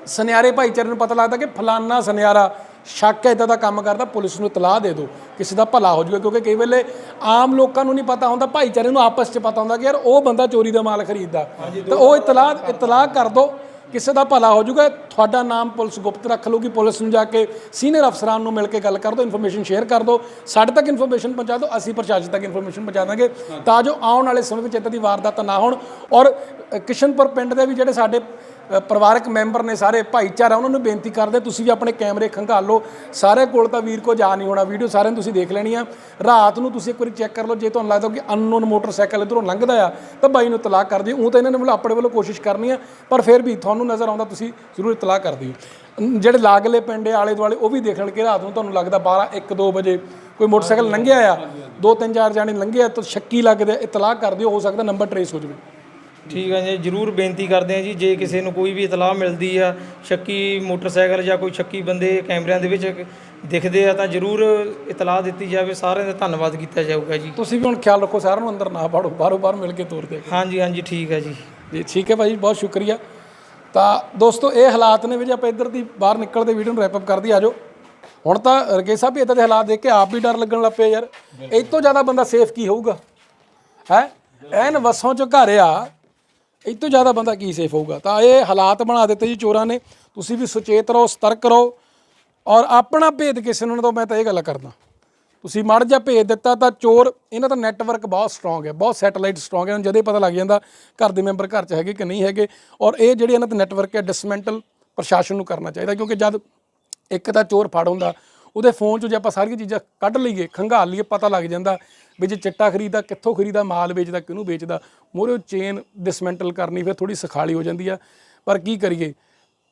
ਸੁਨਿਆਰੇ ਭਾਈਚਾਰੇ ਨੂੰ ਪਤਾ ਲੱਗਦਾ ਕਿ ਫਲਾਨਾ ਸੁਨਿਆਰਾ ਸ਼ੱਕ ਹੈ ਇਦਾਂ ਦਾ ਕੰਮ ਕਰਦਾ ਪੁਲਿਸ ਨੂੰ ਇਤਲਾਹ ਦੇ ਦਿਓ। ਕਿਸੇ ਦਾ ਭਲਾ ਹੋ ਜਾਊਗਾ ਕਿਉਂਕਿ ਕਈ ਵੇਲੇ ਆਮ ਲੋਕਾਂ ਨੂੰ ਨਹੀਂ ਪਤਾ ਹੁੰਦਾ ਭਾਈਚਾਰੇ ਨੂੰ ਆਪਸ 'ਚ ਪਤਾ ਹੁੰਦਾ ਕਿ ਯਾਰ ਉਹ ਬੰਦਾ ਚੋਰੀ ਦਾ ਮਾਲ ਖਰੀਦਦਾ। ਤਾਂ ਉਹ ਇਤਲਾਹ ਇਤਲਾਹ ਕਰ ਦਿਓ। ਕਿਸੇ ਦਾ ਭਲਾ ਹੋ ਜਾਊਗਾ, ਤੁਹਾਡਾ ਨਾਮ ਪੁਲਿਸ ਗੁਪਤ ਰੱਖ ਲਊਗੀ, ਪੁਲਿਸ ਨੂੰ ਜਾ ਕੇ ਸੀਨੀਅਰ ਅਫਸਰਾਂ ਨੂੰ ਮਿਲ ਕੇ ਗੱਲ ਕਰ ਦਿਓ ਇਨਫੋਰਮੇਸ਼ਨ ਸ਼ੇਅਰ ਕਰ ਦਿਓ, ਸਾਡੇ ਤੱਕ ਇਨਫੋਰਮੇਸ਼ਨ ਪਹੁੰਚਾ ਦਿਓ, ਅਸੀਂ ਪ੍ਰਸ਼ਾਸਨ ਤੱਕ ਇਨਫੋਰਮੇਸ਼ਨ ਪਹੁੰਚਾ ਦਾਂਗੇ, ਤਾਂ ਜੋ ਆਉਣ ਵਾਲੇ ਸਮੇਂ ਵਿੱਚ ਇੱਦਾਂ ਦੀ ਵਾਰਦਾਤ ਨਾ ਹੋਣ। ਔਰ ਕਿਸ਼ਨਪੁਰ ਪਿੰਡ ਦੇ ਵੀ ਜਿਹੜੇ ਸਾਡੇ ਪਰਿਵਾਰਕ ਮੈਂਬਰ ਨੇ ਸਾਰੇ ਭਾਈਚਾਰਾ ਉਹਨਾਂ ਨੂੰ ਬੇਨਤੀ ਕਰਦੇ ਤੁਸੀਂ ਵੀ ਆਪਣੇ ਕੈਮਰੇ ਖੰਗਾਲ ਲਓ। ਸਾਰੇ ਕੋਲ ਤਾਂ ਵੀਰ ਕੋ ਜਾ ਨਹੀਂ ਹੋਣਾ ਵੀਡੀਓ ਸਾਰਿਆਂ ਨੂੰ ਤੁਸੀਂ ਦੇਖ ਲੈਣੀ ਆ। ਰਾਤ ਨੂੰ ਤੁਸੀਂ ਇੱਕ ਵਾਰੀ ਚੈੱਕ ਕਰ ਲਓ ਜੇ ਤੁਹਾਨੂੰ ਲੱਗਦਾ ਕਿ ਅਨਨੋਨ ਮੋਟਰਸਾਈਕਲ ਇਧਰੋਂ ਲੰਘਦਾ ਆ ਤਾਂ ਬਾਈ ਨੂੰ ਇਤਲਾਹ ਕਰ ਦਿਓ। ਉਹ ਤਾਂ ਇਹਨਾਂ ਨੇ ਵੱਲੋਂ ਆਪਣੇ ਵੱਲੋਂ ਕੋਸ਼ਿਸ਼ ਕਰਨੀ ਆ ਪਰ ਫਿਰ ਵੀ ਤੁਹਾਨੂੰ ਨਜ਼ਰ ਆਉਂਦਾ ਤੁਸੀਂ ਜ਼ਰੂਰ ਇਤਲਾਹ ਕਰ ਦਿਓ। ਜਿਹੜੇ ਲਾਗਲੇ ਪਿੰਡ ਆਲੇ ਦੁਆਲੇ ਉਹ ਵੀ ਦੇਖ ਲੈਣ ਕਿ ਰਾਤ ਨੂੰ ਤੁਹਾਨੂੰ ਲੱਗਦਾ 12 1 2 ਵਜੇ ਕੋਈ ਮੋਟਰਸਾਈਕਲ ਲੰਘਿਆ ਆ ਦੋ ਤਿੰਨ ਚਾਰ ਜਾਣੇ ਲੰਘੇ ਆ ਤਾਂ ਸ਼ੱਕੀ ਲੱਗਦੇ ਆ, ਇਤਲਾਹ ਕਰ ਦਿਓ ਹੋ ਸਕਦਾ ਨੰਬਰ ਟਰੇਸ ਹੋ ਜਾਵੇ। ਠੀਕ ਹੈ ਜੀ ਜਰੂਰ ਬੇਨਤੀ ਕਰਦੇ ਹਾਂ ਜੀ ਜੇ ਕਿਸੇ ਨੂੰ ਕੋਈ ਵੀ ਇਤਲਾਹ ਮਿਲਦੀ ਆ ਸ਼ੱਕੀ ਮੋਟਰਸਾਈਕਲ ਜਾਂ ਕੋਈ ਸ਼ੱਕੀ ਬੰਦੇ ਕੈਮਰਿਆਂ ਦੇ ਵਿੱਚ ਦਿਖਦੇ ਆ ਤਾਂ ਜਰੂਰ ਇਤਲਾਹ ਦਿੱਤੀ ਜਾਵੇ ਸਾਰਿਆਂ ਦਾ ਧੰਨਵਾਦ ਕੀਤਾ ਜਾਊਗਾ ਜੀ। ਤੁਸੀਂ ਵੀ ਹੁਣ ਖਿਆਲ ਰੱਖੋ ਸਾਰਿਆਂ ਨੂੰ ਅੰਦਰ ਨਾ ਵੜੋ ਬਾਹਰੋਂ ਬਾਹਰ ਮਿਲ ਕੇ ਤੋਰ ਦਿਓ ਹਾਂਜੀ ਹਾਂਜੀ ਠੀਕ ਹੈ ਜੀ। ਜੀ ਠੀਕ ਹੈ ਭਾਈ ਬਹੁਤ ਸ਼ੁਕਰੀਆ। ਤਾਂ ਦੋਸਤੋ ਇਹ ਹਾਲਾਤ ਨੇ ਵੀ ਜੇ ਆਪਾਂ ਇੱਧਰ ਦੀ ਬਾਹਰ ਨਿਕਲਦੇ ਵੀਡੀਓ ਨੂੰ ਰੈਪ ਅਪ ਕਰਦੀ ਆਜੋ ਹੁਣ ਤਾਂ ਰਗੇ ਸਾਹਿਬ ਵੀ ਇਦਾਂ ਦੇ ਹਾਲਾਤ ਦੇਖ ਕੇ ਆਪ ਵੀ ਡਰ ਲੱਗਣ ਲੱਗ ਪਿਆ ਯਾਰ। ਇਹ ਤੋਂ ਜ਼ਿਆਦਾ ਬੰਦਾ ਸੇਫ ਕੀ ਹੋਊਗਾ? ਹੈ? ਐਨ ਵਸੋਂ ਚ ਘਰ ਆ ਇਹ ਤੋਂ ਜ਼ਿਆਦਾ ਬੰਦਾ ਕੀ ਸੇਫ ਹੋਊਗਾ? ਤਾਂ ਇਹ ਹਾਲਾਤ ਬਣਾ ਦਿੱਤੇ ਜੀ ਚੋਰਾਂ ਨੇ। ਤੁਸੀਂ ਵੀ ਸੁਚੇਤ ਰਹੋ, ਸਤਰਕ ਰਹੋ। ਔਰ ਆਪਣਾ ਭੇਦ ਕਿਸੇ ਨੂੰ ਨਾ ਦਿਓ, ਮੈਂ ਤਾਂ ਇਹ ਗੱਲ ਕਰਦਾ। ਤੁਸੀਂ ਮੜ ਜਾ ਭੇਜ ਦਿੱਤਾ ਤਾਂ ਚੋਰ, ਇਹਨਾਂ ਦਾ ਨੈਟਵਰਕ ਬਹੁਤ ਸਟਰੋਂਗ ਹੈ, ਬਹੁਤ ਸੈਟੇਲਾਈਟ ਸਟਰੋਂਗ ਹੈ। ਜਦੇ ਪਤਾ ਲੱਗ ਜਾਂਦਾ ਘਰ ਦੇ ਮੈਂਬਰ ਘਰ 'ਚ ਹੈਗੇ ਕਿ ਨਹੀਂ ਹੈਗੇ। ਔਰ ਇਹ ਜਿਹੜੇ ਇਹਨਾਂ ਦਾ ਨੈਟਵਰਕ ਹੈ ਡਿਸਮੈਂਟਲ ਪ੍ਰਸ਼ਾਸਨ ਨੂੰ ਕਰਨਾ ਚਾਹੀਦਾ। ਕਿਉਂਕਿ ਜਦ ਇੱਕ ਤਾਂ ਚੋਰ ਫੜ ਹੁੰਦਾ, ਉਹਦੇ ਫੋਨ 'ਚੋਂ ਜੇ ਆਪਾਂ ਸਾਰੀਆਂ ਚੀਜ਼ਾਂ ਕੱਢ ਲਈਏ, ਖੰਗਾਲ ਲਈਏ, ਪਤਾ ਲੱਗ ਜਾਂਦਾ ਵੀ ਜੇ ਚਿੱਟਾ ਖਰੀਦਾ ਕਿੱਥੋਂ ਖਰੀਦਾ ਮਾਲ ਵੇਚਦਾ, ਕਿਹਨੂੰ ਵੇਚਦਾ ਮੋਰੇ ਚੇਨ ਡਿਸਮੈਂਟਲ ਕਰਨੀ, ਫਿਰ ਥੋੜੀ ਸਖਾਲੀ ਹੋ ਜਾਂਦੀ ਆ। ਪਰ ਕੀ ਕਰੀਏ?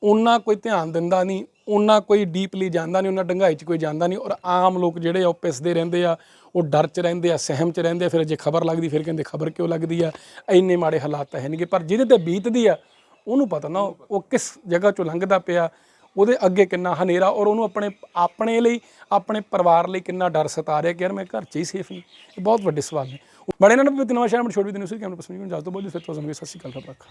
ਉਹਨਾਂ ਕੋਈ ਧਿਆਨ ਦਿੰਦਾ ਨਹੀਂ, ਉਹਨਾਂ ਕੋਈ ਡੀਪਲੀ ਜਾਂਦਾ ਨਹੀਂ, ਉਹਨਾਂ ਡੰਗਾਈ 'ਚ ਕੋਈ ਜਾਂਦਾ ਨਹੀਂ। ਔਰ ਆਮ ਲੋਕ ਜਿਹੜੇ ਆ, ਉਹ ਪਿਸਦੇ ਰਹਿੰਦੇ ਆ, ਉਹ ਡਰ 'ਚ ਰਹਿੰਦੇ ਆ, ਸਹਿਮ 'ਚ ਰਹਿੰਦੇ ਆ। ਫਿਰ ਜੇ ਖਬਰ ਲੱਗਦੀ, ਫਿਰ ਕਹਿੰਦੇ ਖਬਰ ਕਿਉਂ ਲੱਗਦੀ ਆ? ਇੰਨੇ ਮਾੜੇ ਹਾਲਾਤ ਤਾਂ ਹੈ ਨਹੀਂਗੇ ਪਰ ਜਿਹਦੇ ਤੇ ਬੀਤਦੀ ਆ, ਉਹਨੂੰ ਪਤਾ ਨਾ, ਉਹ ਕਿਸ ਜਗ੍ਹਾ 'ਚੋਂ ਲੰਘਦਾ ਪਿਆ ਉਹਦੇ ਅੱਗੇ ਕਿੰਨਾ ਹਨੇਰਾ ਔਰ ਉਹਨੂੰ ਆਪਣੇ ਆਪਣੇ ਲਈ, ਆਪਣੇ ਪਰਿਵਾਰ ਲਈ ਕਿੰਨਾ ਡਰ ਸਤਾ ਰਿਹਾ ਕਿ ਯਾਰ ਮੈਂ ਘਰ 'ਚ ਹੀ ਸੇਫ ਨਹੀਂ। ਇਹ ਬਹੁਤ ਵੱਡੇ ਸਵਾਲ ਨੇ। ਬੜੇ ਇਹਨਾਂ ਨੂੰ ਵੀ ਨਵਾਂ ਸ਼ਹਿਰ ਵਿੱਚ ਛੋੜ ਵੀ ਦਿਨ ਉਸੇ ਕੈਮਰਾ ਪਸੰਦ ਨੂੰ ਜਾ ਤੋਂ ਬੋਲੀ ਫਿਰ ਤੋਂ ਸਮਝੇ ਸਤਿ ਸ਼੍ਰੀ ਅਕਾਲ ਰੱਖਾ